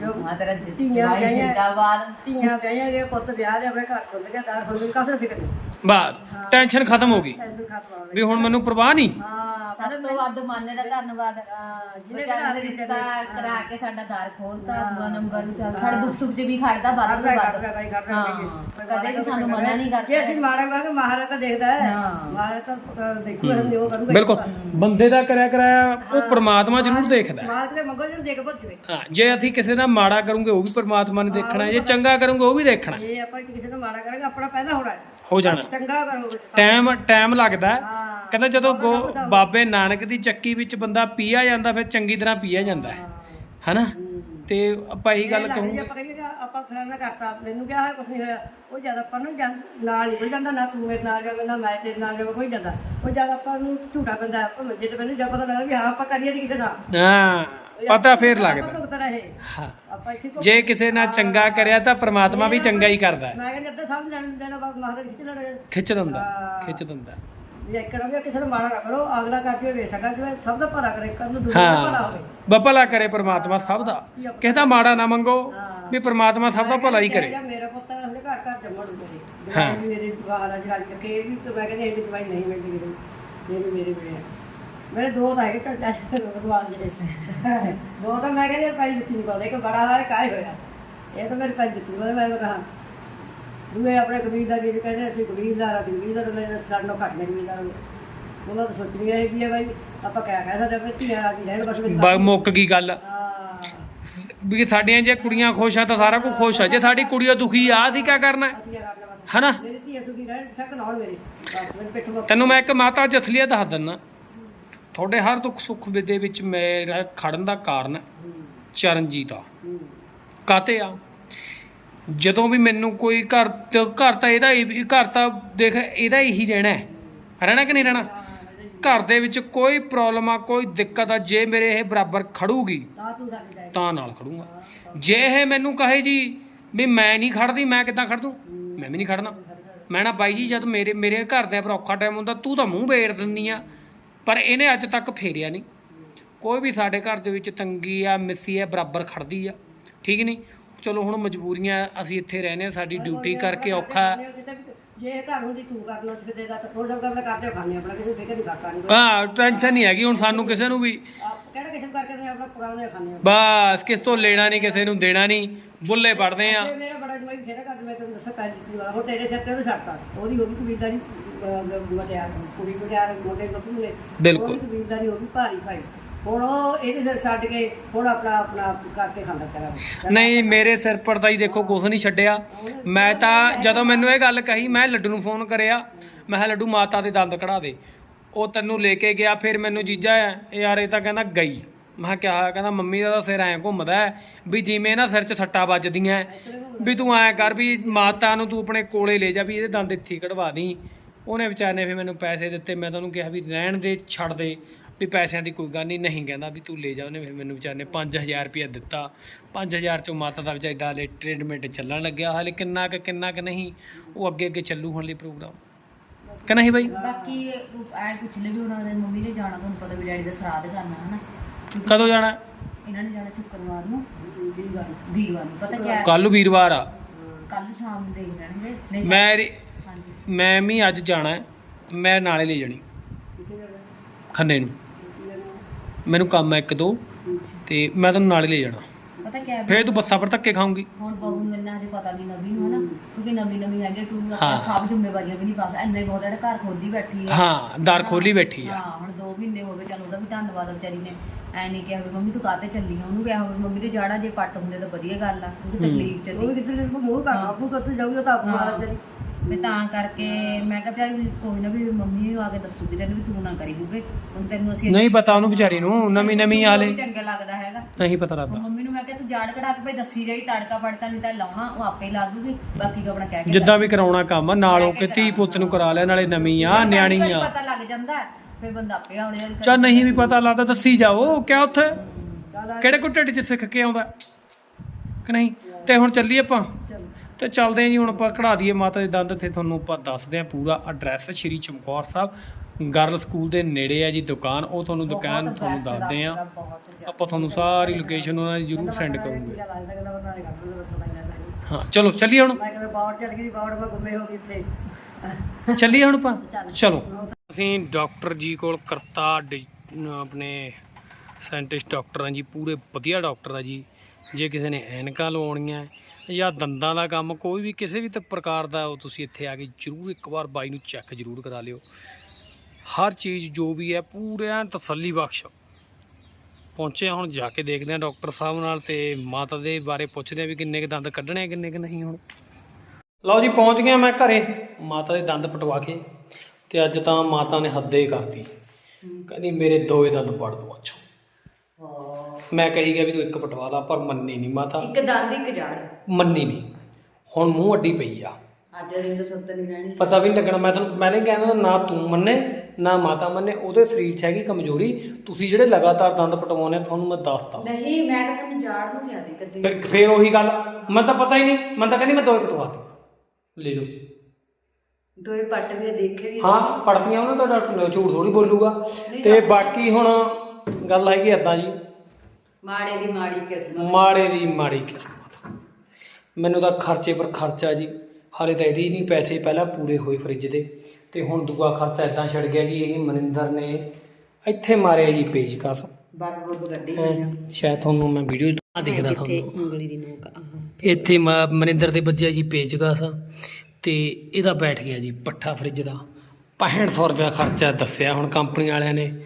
ਜੋ ਮਾਂ ਤੇਰਾ ਧੀਆਂ ਵਿਆਹੀਆਂ- ਜਿੰਦਾਬਾਦ। ਧੀਆਂ ਵਿਆਹੀਆਂ ਗਏ ਪੁੱਤ ਵਿਆਹ ਦੇ ਆਪਣੇ ਘਰ ਖੁੱਲ ਗਿਆ ਦਾਰ ਹੁਣ ਮੈਨੂੰ ਕਾਹਦੀ ਫਿਕਰ ਨਹੀਂ ਬਸ ਟੈਨਸ਼ਨ ਖਤਮ ਹੋ ਗਈ। ਟੈਨਸ਼ਨ ਖਤਮ ਹੋ ਗਈ। ਵੀ ਹੁਣ ਮੈਨੂੰ ਪ੍ਰਵਾਹ ਨਹੀਂ? ਹਾਂ। ਸਭ ਤੋਂ ਵੱਧ ਮਾਨੇ ਦਾ ਧੰਨਵਾਦ ਜਿਹਨੇ ਵਿਚਾਰੇ ਨੇ ਰਿਸ਼ਤਾ ਕਰਾ ਕੇ ਸਾਡਾ ਦਾਰ ਖੋਲਤਾ ਦੂਆ ਨੰਬਰ ਚੱਲ ਸਾਡੇ ਦੁੱਖ ਸੁੱਖ 'ਚ ਵੀ ਖੜਦਾ ਵੱਧ ਤੋਂ ਕਰਦਾ ਵੱਧ। ਕਰਦਾ ਕਰਦਾ ਹਾਂ, ਕਦੇ ਵੀ ਸਾਨੂੰ ਮਨਾ ਨਹੀਂ ਕਰਦਾ ਜੇ ਅਸੀਂ ਮਾੜਾ ਕਹਾਂਗੇ ਮਹਾਰਾਜ ਤਾਂ ਦੇਖਦਾ ਹੈ। ਹਾਂ। ਮਹਾਰਾਜ ਤਾਂ ਦੇਖੂਗਾ ਹਮ ਉਹ ਕਰੂਗਾ ਬਿਲਕੁਲ। ਬੰਦੇ ਦਾ ਕਰਿਆ ਕਰਾਇਆ ਉਹ ਪ੍ਰਮਾਤਮਾ ਜ਼ਰੂਰ ਦੇਖਦਾ ਹੈ। ਮਾਲਕ ਦੇ ਮੰਗੋ ਜਿਹਨੂੰ ਦੇਖ ਭੁੱਜ ਜਵੇ। ਹਾਂ ਜੇ ਅਸੀਂ ਕਿਸੇ ਦਾ ਮਾੜਾ ਕਰੂੰਗੇ ਉਹ ਵੀ ਪ੍ਰਮਾਤਮਾ ਨੇ ਦੇਖਣਾ ਜੇ ਚੰਗਾ ਕਰੂੰਗੇ ਉਹ ਵੀ ਦੇਖਣਾ ਜੇ ਆਪਾਂ ਕਿਸੇ ਨੂੰ ਮਾੜਾ ਕਰਾਂਗੇ ਆਪਣਾ ਪਹਿਲਾਂ ਹੋਣਾ ਹੈ। ਹੋ ਜਾਣਾ। ਚੰਗਾ ਕਰੋਗੇ। ਟਾਈਮ ਟਾਈਮ ਲੱਗਦਾ ਹੈ। ਕਹਿੰਦਾ ਜਦੋਂ ਗੋ- ਬਾਬੇ ਨਾਨਕ ਦੀ ਚੱਕੀ ਵਿੱਚ ਬੰਦਾ ਪੀਆ ਜਾਂਦਾ ਫਿਰ ਚੰਗੀ ਤਰ੍ਹਾਂ ਪੀਆ ਜਾਂਦਾ ਹੈ। ਹਨਾ? ਤੇ ਆਪਾਂ ਇਹੀ ਗੱਲ ਕਹੂੰਗੇ। ਆਪਾਂ ਕਹੀਏ ਕਿ ਆਪਾਂ ਫਲਾਣਾ ਕਰਤਾ ਮੈਨੂੰ ਕਿਹਾ ਹੋਇਆ ਕੁਛ ਨਹੀਂ ਹੋਇਆ। ਉਹ ਜਦ ਆਪਾਂ ਨੂੰ ਜਾਂ- ਨਾਲ ਨਹੀਂ ਕੋਈ ਜਾਂਦਾ ਨਾ ਤੂੰ ਮੇਰੇ ਨਾਲ ਜਾਵੇਂ ਨਾ ਮੈਂ ਤੇਰੇ ਨਾਲ ਜਾਵਾਂ ਕੋਈ ਜਾਂਦਾ। ਉਹ ਜਦ ਆਪਾਂ ਨੂੰ ਝੂਠਾ ਬੰਦਾ ਆਪਾਂ ਮੰਜੇ ਤੇ ਬੰਦੇ ਜਦ ਪਤਾ ਲੱਗਦਾ ਵੀ ਹਾਂ ਆਪਾਂ ਕਰੀਏ ਨਹੀਂ ਕਿਸੇ ਨਾਲ। ਹਾਂ ਪਤਾ ਫੇਰ ਲੱਗਦਾ। ਹਾਂ। ਜੇ ਕਿਸੇ ਨਾਲ ਚੰਗਾ ਕਰਿਆ ਤਾਂ ਪ੍ਰਮਾਤਮਾ ਵੀ ਚੰਗਾ ਹੀ ਕਰਦਾ ਹੈ। ਮੈਂ ਕਹਿੰਦਾ ਸਭ ਲੈਣ ਦੇਣਾ ਬਾਬਾ ਮਹਾਰਾਜ ਖਿੱਚ ਲੈਣਾ। ਖਿੱਚ ਦਿੰਦਾ ਖਿੱਚ ਦਿੰਦਾ। ਜੇ ਕਰਾਂਗੇ ਕਿਸੇ ਨੂੰ ਮਾੜਾ ਨਾ ਕਰੋ ਅਗਲਾ ਕਰਕੇ ਵੇ ਸਕਾ ਜਿਵੇਂ ਸਭ ਦਾ ਭਲਾ ਕਰੇ ਕੱਲ ਨੂੰ ਦੁਨੀਆ ਦਾ ਭਲਾ ਹਾਂ ਹੋਵੇ ਬਪਲਾ ਕਰੇ ਪ੍ਰਮਾਤਮਾ ਸਭ ਦਾ। ਕਿਸੇ ਦਾ ਮਾੜਾ ਨਾ ਮੰਗੋ ਵੀ ਪ੍ਰਮਾਤਮਾ ਸਭ ਦਾ ਭਲਾ ਹੀ ਕਰੇ। ਮੇਰਾ ਪੁੱਤ ਘਰ ਘਰ ਜੰਮਣ ਮੇਰੇ ਹਾਂ। ਜਵਾਈ ਮੇਰੇ ਵਾਲਾ ਜਲਾਲੀ ਚੱਕੇ ਵੀ ਤੇ ਮੈਂ ਕਹਿੰਦੀ ਇਹ ਜਵਾਈ ਨਹੀਂ ਮਿਲਦੀ ਮੇਰੇ ਮੇਰੇ ਮੇਰੇ ਮੇਰੇ ਮੇਰੇ ਦੋ ਤਾਂ ਹੈਗੇ ਚੱਲ ਭਗਵਾਨ ਜੀ ਦੇ। ਤਾਂ ਮੈਂ ਕਹਿੰਦੀ ਪੈਰੀ ਜੁੱਤੀ ਨਹੀਂ ਪਾਉਂਦੇ ਇੱਕ ਬੜਾ ਹੈ ਕਾਇ ਹੋਇਆ। ਇਹ ਤਾਂ ਮੇਰੇ ਪੈਰੀ ਜੁੱਤੀ ਪਾਉਂਦੇ ਮੈਂ ਕਹਾਂ ਦੂਏ ਆਪਣੇ ਕਬੀਲਦਾਰ ਜੀ ਕਹਿੰਦੇ ਅਸੀਂ ਕਬੀਲਦਾਰ ਅਸੀਂ ਕਬੀਲਦਾਰ ਨੇ ਸਾਡੇ ਨਾਲ ਘੱਟ ਨੇ ਕਬੀਲਦਾਰ ਉਹਨਾਂ ਦਾ ਸੋਚਣੀ ਇਹ ਕੀ ਹੈ ਬਾਈ ਆਪਾਂ ਕਹਿ ਕਹਿ ਸਕਦੇ ਹਾਂ ਵੀ ਧੀਆਂ ਰਾਜੀ ਰਹਿਣ ਬਸ ਵਿੱਚ ਬ- ਮੁੱਕ ਗਈ ਗੱਲ। ਹਾਂ। ਵੀ ਸਾਡੀਆਂ ਜੇ ਕੁੜੀਆਂ ਖੁਸ਼ ਆ ਤਾਂ ਸਾਰਾ ਕੁਝ ਖੁਸ਼ ਆ। ਜੇ ਸਾਡੀ ਕੁੜੀਓ ਦੁਖੀ ਆ ਅਸੀਂ ਕੀ ਕਰਨਾ? ਹੈ? ਅਸੀਂ ਬਸ? ਹਨਾ? ਮੇਰੀ ਧੀ ਸੁਖੀ ਰਹਿਣ ਸਕ ਨਾ ਹੋਣ ਮੇਰੀ। ਬਸ ਮੇਰੇ ਪਿੱਠ ਮੁੱਕ ਤੈਨੂੰ ਮੈਂ ਇੱਕ ਮਾਤਾ ਜਸਲੀਆ ਦੱਸ ਦਿੰਦਾ ਤੁਹਾਡੇ ਹਰ ਦੁੱਖ ਸੁੱਖ ਦੇ ਵਿੱਚ ਮੇਰਾ ਖੜਨ ਦਾ ਕਾਰਨ ਚਰਨਜੀਤ ਆ। ਹੂੰ। ਕਾਤੇ ਆ? ਜਦੋਂ ਵੀ ਮੈਨੂੰ ਕੋਈ ਘਰ ਘਰ ਤਾਂ ਇਹਦਾ ਹੀ ਘਰ ਤਾਂ ਦੇਖ ਇਹਦਾ ਹੀ ਰਹਿਣਾ ਹੈ। ਰਹਿਣਾ ਕਿ ਨਹੀਂ ਰਹਿਣਾ? ਘਰ ਦੇ ਵਿੱਚ ਕੋਈ ਪ੍ਰੋਬਲਮ ਆ ਕੋਈ ਦਿੱਕਤ ਆ ਜੇ ਮੇਰੇ ਇਹ ਬਰਾਬਰ ਖੜੂਗੀ ਤਾਂ ਨਾਲ ਖੜੂੰਗਾ। ਜੇ ਇਹ ਮੈਨੂੰ ਕਹੇ ਜੀ ਵੀ ਮੈਂ ਨਹੀਂ ਖੜਦੀ ਮੈਂ ਕਿੱਦਾਂ ਖੜ ਦੂੰ ਮੈਂ ਵੀ ਨਹੀਂ ਖੜਨਾ। ਮੈਂ ਨਾ ਬਾਈ ਜੀ ਜਦ ਮੇਰੇ ਮੇਰੇ ਘਰ ਦੇ ਪਰ ਔਖਾ ਟਾਈਮ ਹੁੰਦਾ ਤੂੰ ਤਾਂ ਮੂੰਹ ਵੇੜ ਦਿੰਦੀ ਆ। ਪਰ ਇਹਨੇ ਅੱਜ ਤੱਕ ਫੇਰਿਆ ਨਹੀਂ। ਕੋਈ ਵੀ ਸਾਡੇ ਘਰ ਦੇ ਵਿੱਚ ਤੰਗੀ ਆ ਮਿੱਸੀ ਆ ਬਰਾਬਰ ਖੜਦੀ ਆ। ਠੀਕ ਨਹੀਂ? ਚਲੋ ਹੁਣ ਮਜਬੂਰੀਆਂ ਅਸੀਂ ਇੱਥੇ ਰਹਿੰਦੇ ਆ ਸਾਡੀ ਡਿਊਟੀ ਕਰਕੇ ਔਖਾ। ਜੇ ਘਰ ਹੁੰਦੀ ਤੂੰ ਕਰਨਾ ਤੇ ਦੇਦਾ ਤਾਂ ਕੰਮ ਕਰਦੇ ਖਾਣੇ ਆਪਣਾ ਕਿਸੇ ਫਿਕਰ ਨਹੀਂ ਕਰਦਾ ਨਹੀਂ ਹਾਂ ਟੈਨਸ਼ਨ ਨਹੀਂ ਹੈਗੀ ਹੁਣ ਸਾਨੂੰ ਕਿਸੇ ਨੂੰ ਵੀ। ਕਿਹੜਾ ਕਿਸੇ ਨੂੰ ਕਰਕੇ ਨਹੀਂ ਆਪਣਾ ਪਕਾਉਣੇ ਖਾਣੇ ਬਸ ਕਿਸ ਤੋਂ ਲੈਣਾ ਨਹੀਂ ਕਿਸੇ ਨੂੰ ਦੇਣਾ ਨਹੀਂ ਬੁੱਲੇ ਪੜਦੇ ਆ। ਤੇ ਮੇਰਾ ਬੜਾ ਜਮਾਈ ਫੇਰਾ ਕਰ ਮੈਂ ਤੈਨੂੰ ਦੱਸਾਂ ਪੈਰ ਦੀ ਵਾਲਾ ਹੁਣ ਤੇਰੇ ਸਿਰ ਤੇ ਉਹ ਛੱਡਤਾ। ਉਹਦੀ ਹੋ ਗਈ ਕਬੀਲਦਾਰੀ ਮਟਿਆਰ ਕੁੜੀ ਮਟਿਆਰ ਮੋਟੇ ਗੱਭਰੂ ਨੇ ਬਿਲਕੁਲ। ਉਹਦੀ ਕਬੀਲਦਾਰੀ ਹੋ ਗਈ ਭਾਰੀ ਭਾਈ। ਹੁਣ ਉਹ ਇਹਦੇ ਸਿਰ ਛੱਡ ਕੇ ਹੁਣ ਆਪਣਾ ਆਪਣਾ ਕਰਕੇ ਖਾਂਦਾ ਕਰਾਂ ਨਹੀਂ ਮੇਰੇ ਸਿਰ ਪਰ ਤਾਂ ਹੀ ਦੇਖੋ ਕੁਝ ਨਹੀਂ ਛੱਡਿਆ। ਮੈਂ ਤਾਂ ਜਦੋਂ ਮੈਨੂੰ ਇਹ ਗੱਲ ਕਹੀ ਮੈਂ ਲੱਡੂ ਨੂੰ ਫੋਨ ਕਰਿਆ। ਮੈਂ ਕਿਹਾ ਲੱਡੂ ਮਾਤਾ ਦੇ ਦੰਦ ਕਢਾ ਦੇ। ਉਹ ਤੈਨੂੰ ਲੈ ਕੇ ਗਿਆ ਫਿਰ ਮੈਨੂੰ ਜੀਜਾ ਯਾਰ ਇਹ ਤਾਂ ਕਹਿੰਦਾ ਗਈ। ਮੈਂ ਕਿਹਾ ਕਿਹਾ ਕਹਿੰਦਾ ਮੰਮੀ ਦਾ ਤਾਂ ਸਿਰ ਐਂ ਘੁੰਮਦਾ ਵੀ ਜਿਵੇਂ ਨਾ ਸਿਰ 'ਚ ਸੱਟਾਂ ਵੱਜਦੀਆਂ ਵੀ ਤੂੰ ਐਂ ਕਰ ਵੀ ਮਾਤਾ ਨੂੰ ਤੂੰ ਆਪਣੇ ਕੋਲੇ ਲੈ ਜਾ ਵੀ ਇਹਦੇ ਦੰਦ ਇੱਥੇ ਕਢਵਾ ਦੀ ਉਹਨੇ ਵਿਚਾਰੇ ਨੇ ਫਿਰ ਮੈਨੂੰ ਪੈਸੇ ਦਿੱਤੇ ਮੈਂ ਤਾਂ ਉਹਨੂੰ ਕਿਹਾ ਵੀ ਰਹਿਣ ਦੇ ਛੱਡ ਦੇ। ਵੀ ਪੈਸਿਆਂ ਦੀ ਕੋਈ ਗੱਲ ਨਹੀਂ ਨਹੀਂ ਕਹਿੰਦਾ ਵੀ ਤੂੰ ਲੈ ਜਾ ਉਹਨੇ ਫਿਰ ਮੈਨੂੰ ਵਿਚਾਰੇ ਨੇ 5000 ਰੁਪਇਆ ਦਿੱਤਾ। 5000 ਚੋਂ ਮਾਤਾ ਦਾ ਵਿਚਾਰੀ ਦਾ ਹਲੇ ਟ੍ਰੀਟਮੈਂਟ ਚੱਲਣ ਲੱਗਿਆ ਹਲੇ ਕਿੰਨਾ ਕੁ ਕਿੰਨਾ ਕੁ ਨਹੀਂ ਉਹ ਅੱਗੇ ਅੱਗੇ ਚੱਲੂ ਹੁਣ ਲਈ ਪ੍ਰੋਗਰਾਮ ਕਿ ਨਹੀਂ ਬਾਈ? ਬਾਕੀ ਐ ਪੁੱਛ ਲੈ ਵੀ ਉਹਨਾਂ ਦੇ ਮੰਮੀ ਨੇ ਜਾਣਾ ਤੁਹਾਨੂੰ ਪਤਾ ਵੀ ਡੈਡੀ ਦਾ ਸਰਾਧ ਕਰਨਾ ਹਨਾ। ਕਦੋਂ ਜਾਣਾ? ਇਹਨਾਂ ਨੇ ਜਾਣਾ ਸ਼ੁੱਕਰਵਾਰ ਨੂੰ ਵੀਰਵਾਰ ਵੀਰਵਾਰ ਨੂੰ ਪਤਾ ਕਿਆ? ਕੱਲ ਵੀਰਵਾਰ ਆ। ਕੱਲ ਸ਼ਾਮ ਨੂੰ ਦੇਖ ਲੈਣਗੇ ਨਹੀਂ ਮੈਂ ਮੈਂ ਵੀ ਅੱਜ ਜਾਣਾ। ਮੈਂ ਨਾਲੇ ਲੈ ਜਾਣੀ। ਖੰਨੇ ਨੂੰ। ਮੈਨੂੰ ਕੰਮ ਹੈ ਇੱਕ ਦੋ ਤੇ ਮੈਂ ਤੈਨੂੰ ਨਾਲੇ ਲੈ ਜਾਣਾ। ਪਤਾ ਕਿਆ ਹੈ? ਫੇਰ ਤੂੰ ਬੱਸਾਂ ਪਰ ਧੱਕੇ ਖਾਉਂਗੀ ਹੁਣ ਬਹੂ ਨੂੰ ਇੰਨਾ ਹਜੇ ਪਤਾ ਨਹੀਂ ਨਵੀਂ ਨੂੰ ਹਨਾ ਕਿਉਂਕਿ ਨਵੀਂ ਨਵੀਂ ਹੈਗੇ ਤੂੰ ਹਾਂ। ਆਪਾਂ ਸਭ ਜ਼ਿੰਮੇਵਾਰੀਆਂ ਵੀ ਨਹੀਂ ਪਾ ਸਕਦਾ। ਇੰਨੇ ਬਹੁਤ ਜਿਹੜਾ ਘਰ ਖੋਦੀ ਬੈਠੀ ਹੈ ਹਾਂ ਦਰ ਖੋਲੀ ਬੈਠੀ ਆ। ਹਾਂ ਹੁਣ 2 ਮਹੀਨੇ ਹੋ ਗਏ ਚਲ ਉਹਦਾ ਵੀ ਧੰਨਵਾਦ ਵਿਚਾਰੀ ਨੇ। ਐ ਨਹੀਂ ਕਿਹਾ ਵੀ ਮੰਮੀ ਤੂੰ ਕਾਤੇ ਚੱਲੀ ਆ? ਉਹਨੂੰ ਕਿਹਾ ਹੋਵੇ ਮੰਮੀ ਦੇ ਜਾੜਾ ਜੇ ਪੱਟ ਹੁੰਦੇ ਤਾਂ ਵਧੀਆ ਗੱਲ ਆ। ਉਹਨੂੰ ਤਕਲੀਫ ਉਹ ਚੱਲੀ। ਵੀ ਕਿਤੇ ਨਾ ਮੂੰਹ ਕਰ ਆਪੂ ਕਰ ਤੂੰ ਜਾਊਗਾ ਤਾਂ ਆਪੂ ਮਾਰ ਜਰੀ ਮੈਂ ਤਾਂ ਕਰਕੇ ਮੈਂ ਕਿਹਾ ਪਿਆ ਵੀ ਕੋਈ ਨਾ ਵੀ ਮੰਮੀ ਨੂੰ ਆ ਕੇ ਦੱਸੂਗੀ ਤੈਨੂੰ ਵੀ ਤੂੰ ਨਾ ਕਰੀ ਕਿਉਂਕਿ ਹੁਣ ਤੈਨੂੰ ਅਸੀਂ ਨਹੀਂ ਪਤਾ ਉਹਨੂੰ ਵਿਚਾਰੀ ਨੂੰ ਨਵੀਂ ਨਵੀਂ ਵੀ ਚੰਗਾ ਲੱਗਦਾ ਹੈਗਾ। ਨਹੀਂ ਪਤਾ ਹੁਣ ਲੱਗਦਾ। ਮੰਮੀ ਨੂੰ ਮੈਂ ਕਿਹਾ ਤੂੰ ਜਾੜ ਕਢਾ ਕੇ ਭਾਈ ਦੱਸੀ ਜਾਈ ਤੜਕਾ ਫੜਕਾ ਨਹੀਂ ਤਾਂ ਲਾਉਣਾ ਉਹ ਆਪੇ ਲਾ ਦੂਗੀ ਬਾਕੀ ਆਪਣਾ ਕਹਿ ਕੇ ਜਿੱਦਾਂ ਵੀ ਕਰਾਉਣਾ ਕੰਮ ਆ, ਨਾਲ ਹੋ ਕੇ ਧੀ ਪੁੱਤ ਨੂੰ ਕਰਾ ਲਿਆ ਨਾਲੇ ਨਵੀਂ ਆ ਨਿਆਣੀ ਆ। ਪਤਾ ਲੱਗ ਜਾਂਦਾ ਹੈ, ਫਿਰ ਬੰਦਾ ਆਪੇ ਹੌਲੀ ਹੌਲੀ ਚਾ ਨਹੀਂ ਵੀ ਪਤਾ ਲੱਗਦਾ ਦੱਸੀ ਜਾਓ ਕਿਆ ਉੱਥੇ? ਕਿਹੜੇ ਕੋ ਢਿੱਡ 'ਚ ਸਿੱਖ ਕੇ ਆਉਂਦਾ? ਕਿ ਨਹੀਂ? ਤੇ ਹੁਣ ਚੱਲੀਏ ਆਪਾਂ? ਚੱਲ। ਤੇ ਚੱਲਦੇ ਹਾਂ ਜੀ ਹੁਣ ਆਪਾਂ ਕਢਾ ਦਈਏ ਮਾਤਾ ਦੇ ਦੰਦ ਤੇ ਤੁਹਾਨੂੰ ਆਪਾਂ ਦੱਸਦੇ ਹਾਂ ਪੂਰਾ address Shri Chamkaur Sahib girl school ਦੇ ਨੇੜੇ ਹੈ ਜੀ ਦੁਕਾਨ ਉਹ ਤੁਹਾਨੂੰ ਦੁਕਾਨ ਤੁਹਾਨੂੰ ਦੱਸਦੇ ਆ, ਆ। ਆਪਾਂ ਤੁਹਾਨੂੰ ਸਾਰੀ ਲੋਕੇਸ਼ਨ ਉਹਨਾਂ ਦੀ ਜ਼ਰੂਰ ਸੈਂਡ ਕਰੂੰਗੇ। ਹਾਂ ਚਲੋ ਚੱਲੀਏ ਹੁਣ। ਮੈਂ ਕਹਿੰਦਾ ਪਾਵਰ ਚੱਲ ਗਈ ਪਾਵਰ ਮੈਂ ਗੁੰਮੇ ਹੋ ਗਈ ਇੱਥੇ। ਚੱਲੀਏ ਹੁਣ ਆਪਾਂ? ਚੱਲ। ਅਸੀਂ ਡਾਕਟਰ ਜੀ ਕੋਲ ਕਰਤਾ ਆਪਣੇ ਸਾਇੰਟਿਸਟ ਡਾਕਟਰ ਆ ਜੀ ਪੂਰੇ ਵਧੀਆ ਡਾਕਟਰ ਆ ਜੀ। ਜੇ ਕਿਸੇ ਨੇ ਐਨਕਾਂ ਲਵਾਉਣੀਆਂ ਹੈ ਜਾਂ ਦੰਦਾਂ ਦਾ ਕੰਮ, ਕੋਈ ਵੀ ਕਿਸੇ ਵੀ ਪ੍ਰਕਾਰ ਦਾ ਉਹ ਤੁਸੀਂ ਇੱਥੇ ਆ ਕੇ ਜਰੂਰ ਇੱਕ ਵਾਰ ਬਾਈ ਨੂੰ ਚੈੱਕ ਜਰੂਰ ਕਰਾ ਲਿਓ। ਹਰ ਚੀਜ਼ ਜੋ ਵੀ ਹੈ ਪੂਰਾ ਤਸੱਲੀ ਬਖਸ਼। ਪਹੁੰਚੇ ਹੁਣ, ਜਾ ਕੇ ਦੇਖਦੇ ਹਾਂ ਡਾਕਟਰ ਸਾਹਿਬ ਨਾਲ ਤੇ ਮਾਤਾ ਦੇ ਬਾਰੇ ਪੁੱਛਦੇ ਹਾਂ ਵੀ ਕਿੰਨੇ ਕੁ ਦੰਦ ਕੱਢਣੇ, ਕਿੰਨੇ ਕੁ ਨਹੀਂ ਹੁਣ। ਲਓ ਜੀ, ਪਹੁੰਚ ਗਿਆ ਮੈਂ ਘਰੇ। ਮਾਤਾ ਦੇ ਦੰਦ ਪਟਵਾ ਕੇ ਤੇ ਅੱਜ ਤਾਂ ਮਾਤਾ ਨੇ ਹੱਦੇ ਹੀ ਕਰਤੀ। ਕਹਿੰਦੀ, ਮੇਰੇ ਦੋਏ ਦੰਦ ਪੜ ਦੋ, ਅੱਛਾ। ਮੈਂ ਕਹੀ ਗਿਆ ਵੀ ਤੂੰ ਇੱਕ ਪਟਵਾ ਲਾ ਪਰ ਮੰਨੀ ਨਹੀਂ ਮਾਤਾ। ਇੱਕ ਦੰਦ ਇੱਕ ਜਾੜ। ਮੰਨੀ ਨਹੀਂ ਹੁਣ ਮੂੰਹ ਅੱਡੀ ਪਈ ਆ। ਅੱਜ ਰਿੰਦ ਸੁੱਤ ਨਹੀਂ ਰਹਿਣੀ। ਪਤਾ ਵੀ ਨਹੀਂ ਲੱਗਣਾ ਮੈਂ ਤੁਹਾਨੂੰ ਪਹਿਲੇ ਹੀ ਕਹਿੰਦਾ ਨਾ ਤੂੰ ਮੰਨੇ ਨਾ ਮਾਤਾ ਮੰਨੇ ਉਹਦੇ ਸਰੀਰ 'ਚ ਹੈਗੀ ਕਮਜ਼ੋਰੀ। ਤੁਸੀਂ ਜਿਹੜੇ ਲਗਾਤਾਰ ਦੰਦ ਪਟਵਾਉਣੇ ਤੁਹਾਨੂੰ ਮੈਂ ਦੱਸਤਾ। ਨਹੀਂ ਮੈਂ ਤਾਂ ਤੁਹਾਨੂੰ ਜਾੜ ਨੂੰ ਕਿਹਾ ਦੀ ਕਦੀ ਫਿਰ- ਫਿਰ ਉਹੀ ਗੱਲ ਮੈਨੂੰ ਤਾਂ ਪਤਾ ਹੀ ਨਹੀਂ ਮੈਨੂੰ ਤਾਂ ਕਹਿੰਦੀ ਮੈਂ ਦੋਏ ਪਟਵਾਤੀ ਲੈ ਲਓ। ਦੋਏ ਪੱਟ ਵੀ ਆ, ਦੇਖੇ ਵੀ ਆ। ਹਾਂ ਪੜਦੀਆਂ ਉਹਨਾਂ ਦਾ ਡਾਕਟਰ ਨੇ ਝੂਠ ਥੋੜੀ ਬੋਲੂਗਾ। ਤੇ ਬਾਕੀ ਹੁਣ ਗੱਲ ਹੈਗੀ ਏਦਾਂ ਜੀ। ਮਾੜੇ ਦੀ ਮਾੜੀ ਕਿਸਮਤ। ਮਾੜੇ ਦੀ ਮਾੜੀ ਕਿਸਮਤ। ਮੈਨੂੰ ਤਾਂ ਖਰਚੇ ਪਰ ਖਰਚਾ ਜੀ। ਹਾਲੇ ਤਾਂ ਇਹਦੀ ਨਹੀਂ ਪੈਸੇ ਪਹਿਲਾਂ ਪੂਰੇ ਹੋਏ ਫ੍ਰਿਜ ਦੇ। ਤੇ ਹੁਣ ਦੂਆ ਖਰਚਾ ਇਦਾਂ ਛੜ ਗਿਆ ਜੀ ਇਹ ਮਨਿੰਦਰ ਨੇ ਇੱਥੇ ਮਾਰਿਆ ਜੀ ਪੇਜ ਕਸ। ਬੱਬ ਬੱਬ ਗੱਡੀ ਹੋਈ ਆ। ਸ਼ਾਇਦ ਤੁਹਾਨੂੰ ਮੈਂ ਵੀਡੀਓ ਆ ਦਿਖਦਾ ਤੁਹਾਨੂੰ। ਉਂਗਲੀ ਦੀ ਨੋਕ ਇੱਥੇ ਮ- ਮਨਿੰਦਰ ਦੇ ਵੱਜਿਆ ਜੀ ਪੇਚਕਸ ਤੇ ਇਹਦਾ ਬੈਠ ਗਿਆ ਜੀ ਪੱਠਾ ਫਰਿੱਜ ਦਾ। 6500 ਰੁਪਇਆ ਖਰਚਾ ਦੱਸਿਆ ਹੁਣ ਕੰਪਨੀ ਵਾਲਿਆਂ ਨੇ।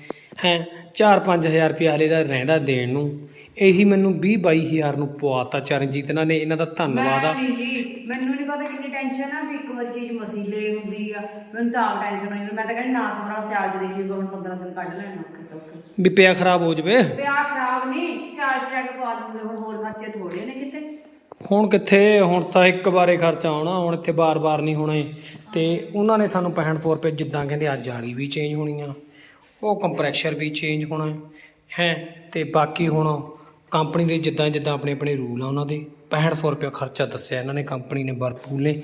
ਹੈ 4-5000 ਰੁਪਏ ਹਲੇ ਦਾ ਰਹਿੰਦਾ ਦੇਣ ਨੂੰ। ਇਹੀ ਮੈਨੂੰ 20-22000 ਨੂੰ ਪਵਾਤਾ ਚਰਨਜੀਤ ਇਹਨਾਂ ਨੇ ਇਹਨਾਂ ਦਾ ਧੰਨਵਾਦ ਆ। ਮੈਂ ਨਹੀਂ ਜੀ ਮੈਨੂੰ ਨਹੀਂ ਪਤਾ ਕਿੰਨੀ ਟੈਨਸ਼ਨ ਆ ਵੀ ਇੱਕ ਵਾਰ ਚੀਜ਼ ਮਸੀਲੇ ਹੁੰਦੀ ਆ ਮੈਨੂੰ ਤਾਂ ਟੈਨਸ਼ਨ ਹੋਈ ਮੈਂ ਤਾਂ ਕਹਿੰਦੀ ਨਾ ਸਮਰਾ ਸਿਆਲ ਚ ਦੇਖੀ ਹੁਣ 15 ਦਿਨ ਕੱਢ ਲੈਣਾ ਔਖੇ ਸੌਖੇ। ਵੀ ਪਿਆ ਖਰਾਬ ਹੋ ਜਵੇ? ਪਿਆ ਖਰਾਬ ਨਹੀਂ ਸਿਆਲ ਚ ਜਾ ਕੇ ਪਵਾ ਦੂੰਗੇ ਹੁਣ ਹੋਰ ਖਰਚੇ ਥੋੜੇ ਨੇ ਕਿਤੇ। ਹੁਣ ਕਿੱਥੇ ਹੁਣ ਤਾਂ ਇੱਕ ਵਾਰੇ ਖਰਚਾ ਆਉਣਾ ਹੁਣ ਇੱਥੇ ਬਾਰ-ਬਾਰ ਨਹੀਂ ਹੋਣਾ। ਏ ਤੇ ਉਹਨਾਂ ਨੇ ਸਾਨੂੰ 65 ਰੁਪਏ ਜਿੱਦਾਂ ਕਹਿੰਦੇ ਅੱਜ ਵਾਲੀ ਵੀ ਚੇਂਜ ਹੋਣੀ ਆ। ਉਹ ਕੰਪਰੈਸ਼ਰ ਵੀ ਚੇਂਜ ਹੋਣਾ ਹੈ ਤੇ ਬਾਕੀ ਹੁਣ ਕੰਪਨੀ ਦੇ ਜਿੱਦਾਂ ਜਿੱਦਾਂ ਆਪਣੇ ਆਪਣੇ ਰੂਲ ਆ ਉਹਨਾਂ ਦੇ 6500 ਰੁਪਏ ਖਰਚਾ ਦੱਸਿਆ ਇਹਨਾਂ ਨੇ ਕੰਪਨੀ ਨੇ ਵਰਪੂਲ ਨੇ,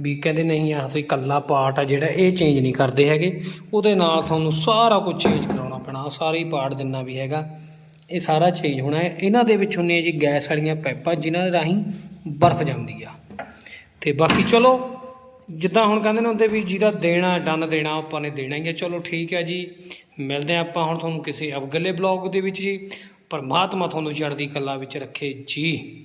ਵੀ ਕਹਿੰਦੇ ਨਹੀਂ ਅਸੀਂ ਕੱਲਾ ਪਾਰਟ ਆ ਜਿਹੜਾ ਇਹ ਚੇਂਜ ਨਹੀਂ ਕਰਦੇ ਹੈਗੇ, ਉਹਦੇ ਨਾਲ ਤੁਹਾਨੂੰ ਸਾਰਾ ਕੁਝ ਚੇਂਜ ਕਰਾਉਣਾ ਪੈਣਾ, ਆਹ ਸਾਰੇ ਹੀ ਪਾਰਟ ਜਿੰਨਾ ਵੀ ਹੈਗਾ, ਇਹ ਸਾਰਾ ਚੇਂਜ ਹੋਣਾ ਹੈ। ਇਹਨਾਂ ਦੇ ਵਿੱਚ ਹੁੰਦੀਆਂ ਜੀ ਗੈਸ ਵਾਲੀਆਂ ਪਾਈਪਾਂ ਜਿਨ੍ਹਾਂ ਦੇ ਰਾਹੀਂ ਬਰਫ਼ ਜਾਂਦੀ ਆ। ਤੇ ਬਾਕੀ ਚਲੋ, ਜਿੱਦਾਂ ਹੁਣ ਕਹਿੰਦੇ ਨੇ ਹੁੰਦੇ ਵੀ ਜਿਹਦਾ ਦੇਣਾ, ਡਨ ਦੇਣਾ, ਆਪਾਂ ਨੇ ਦੇਣਾ ਹੀ ਹੈ ਚਲੋ ਠੀਕ ਹੈ ਜੀ। ਮਿਲਦੇ ਹਾਂ ਆਪਾਂ ਹੁਣ ਤੁਹਾਨੂੰ ਕਿਸੇ ਅਗਲੇ ਬਲੌਗ ਦੇ ਵਿੱਚ ਜੀ, ਪਰਮਾਤਮਾ ਤੁਹਾਨੂੰ ਚੜ੍ਹਦੀ ਕਲਾ ਵਿੱਚ ਰੱਖੇ ਜੀ।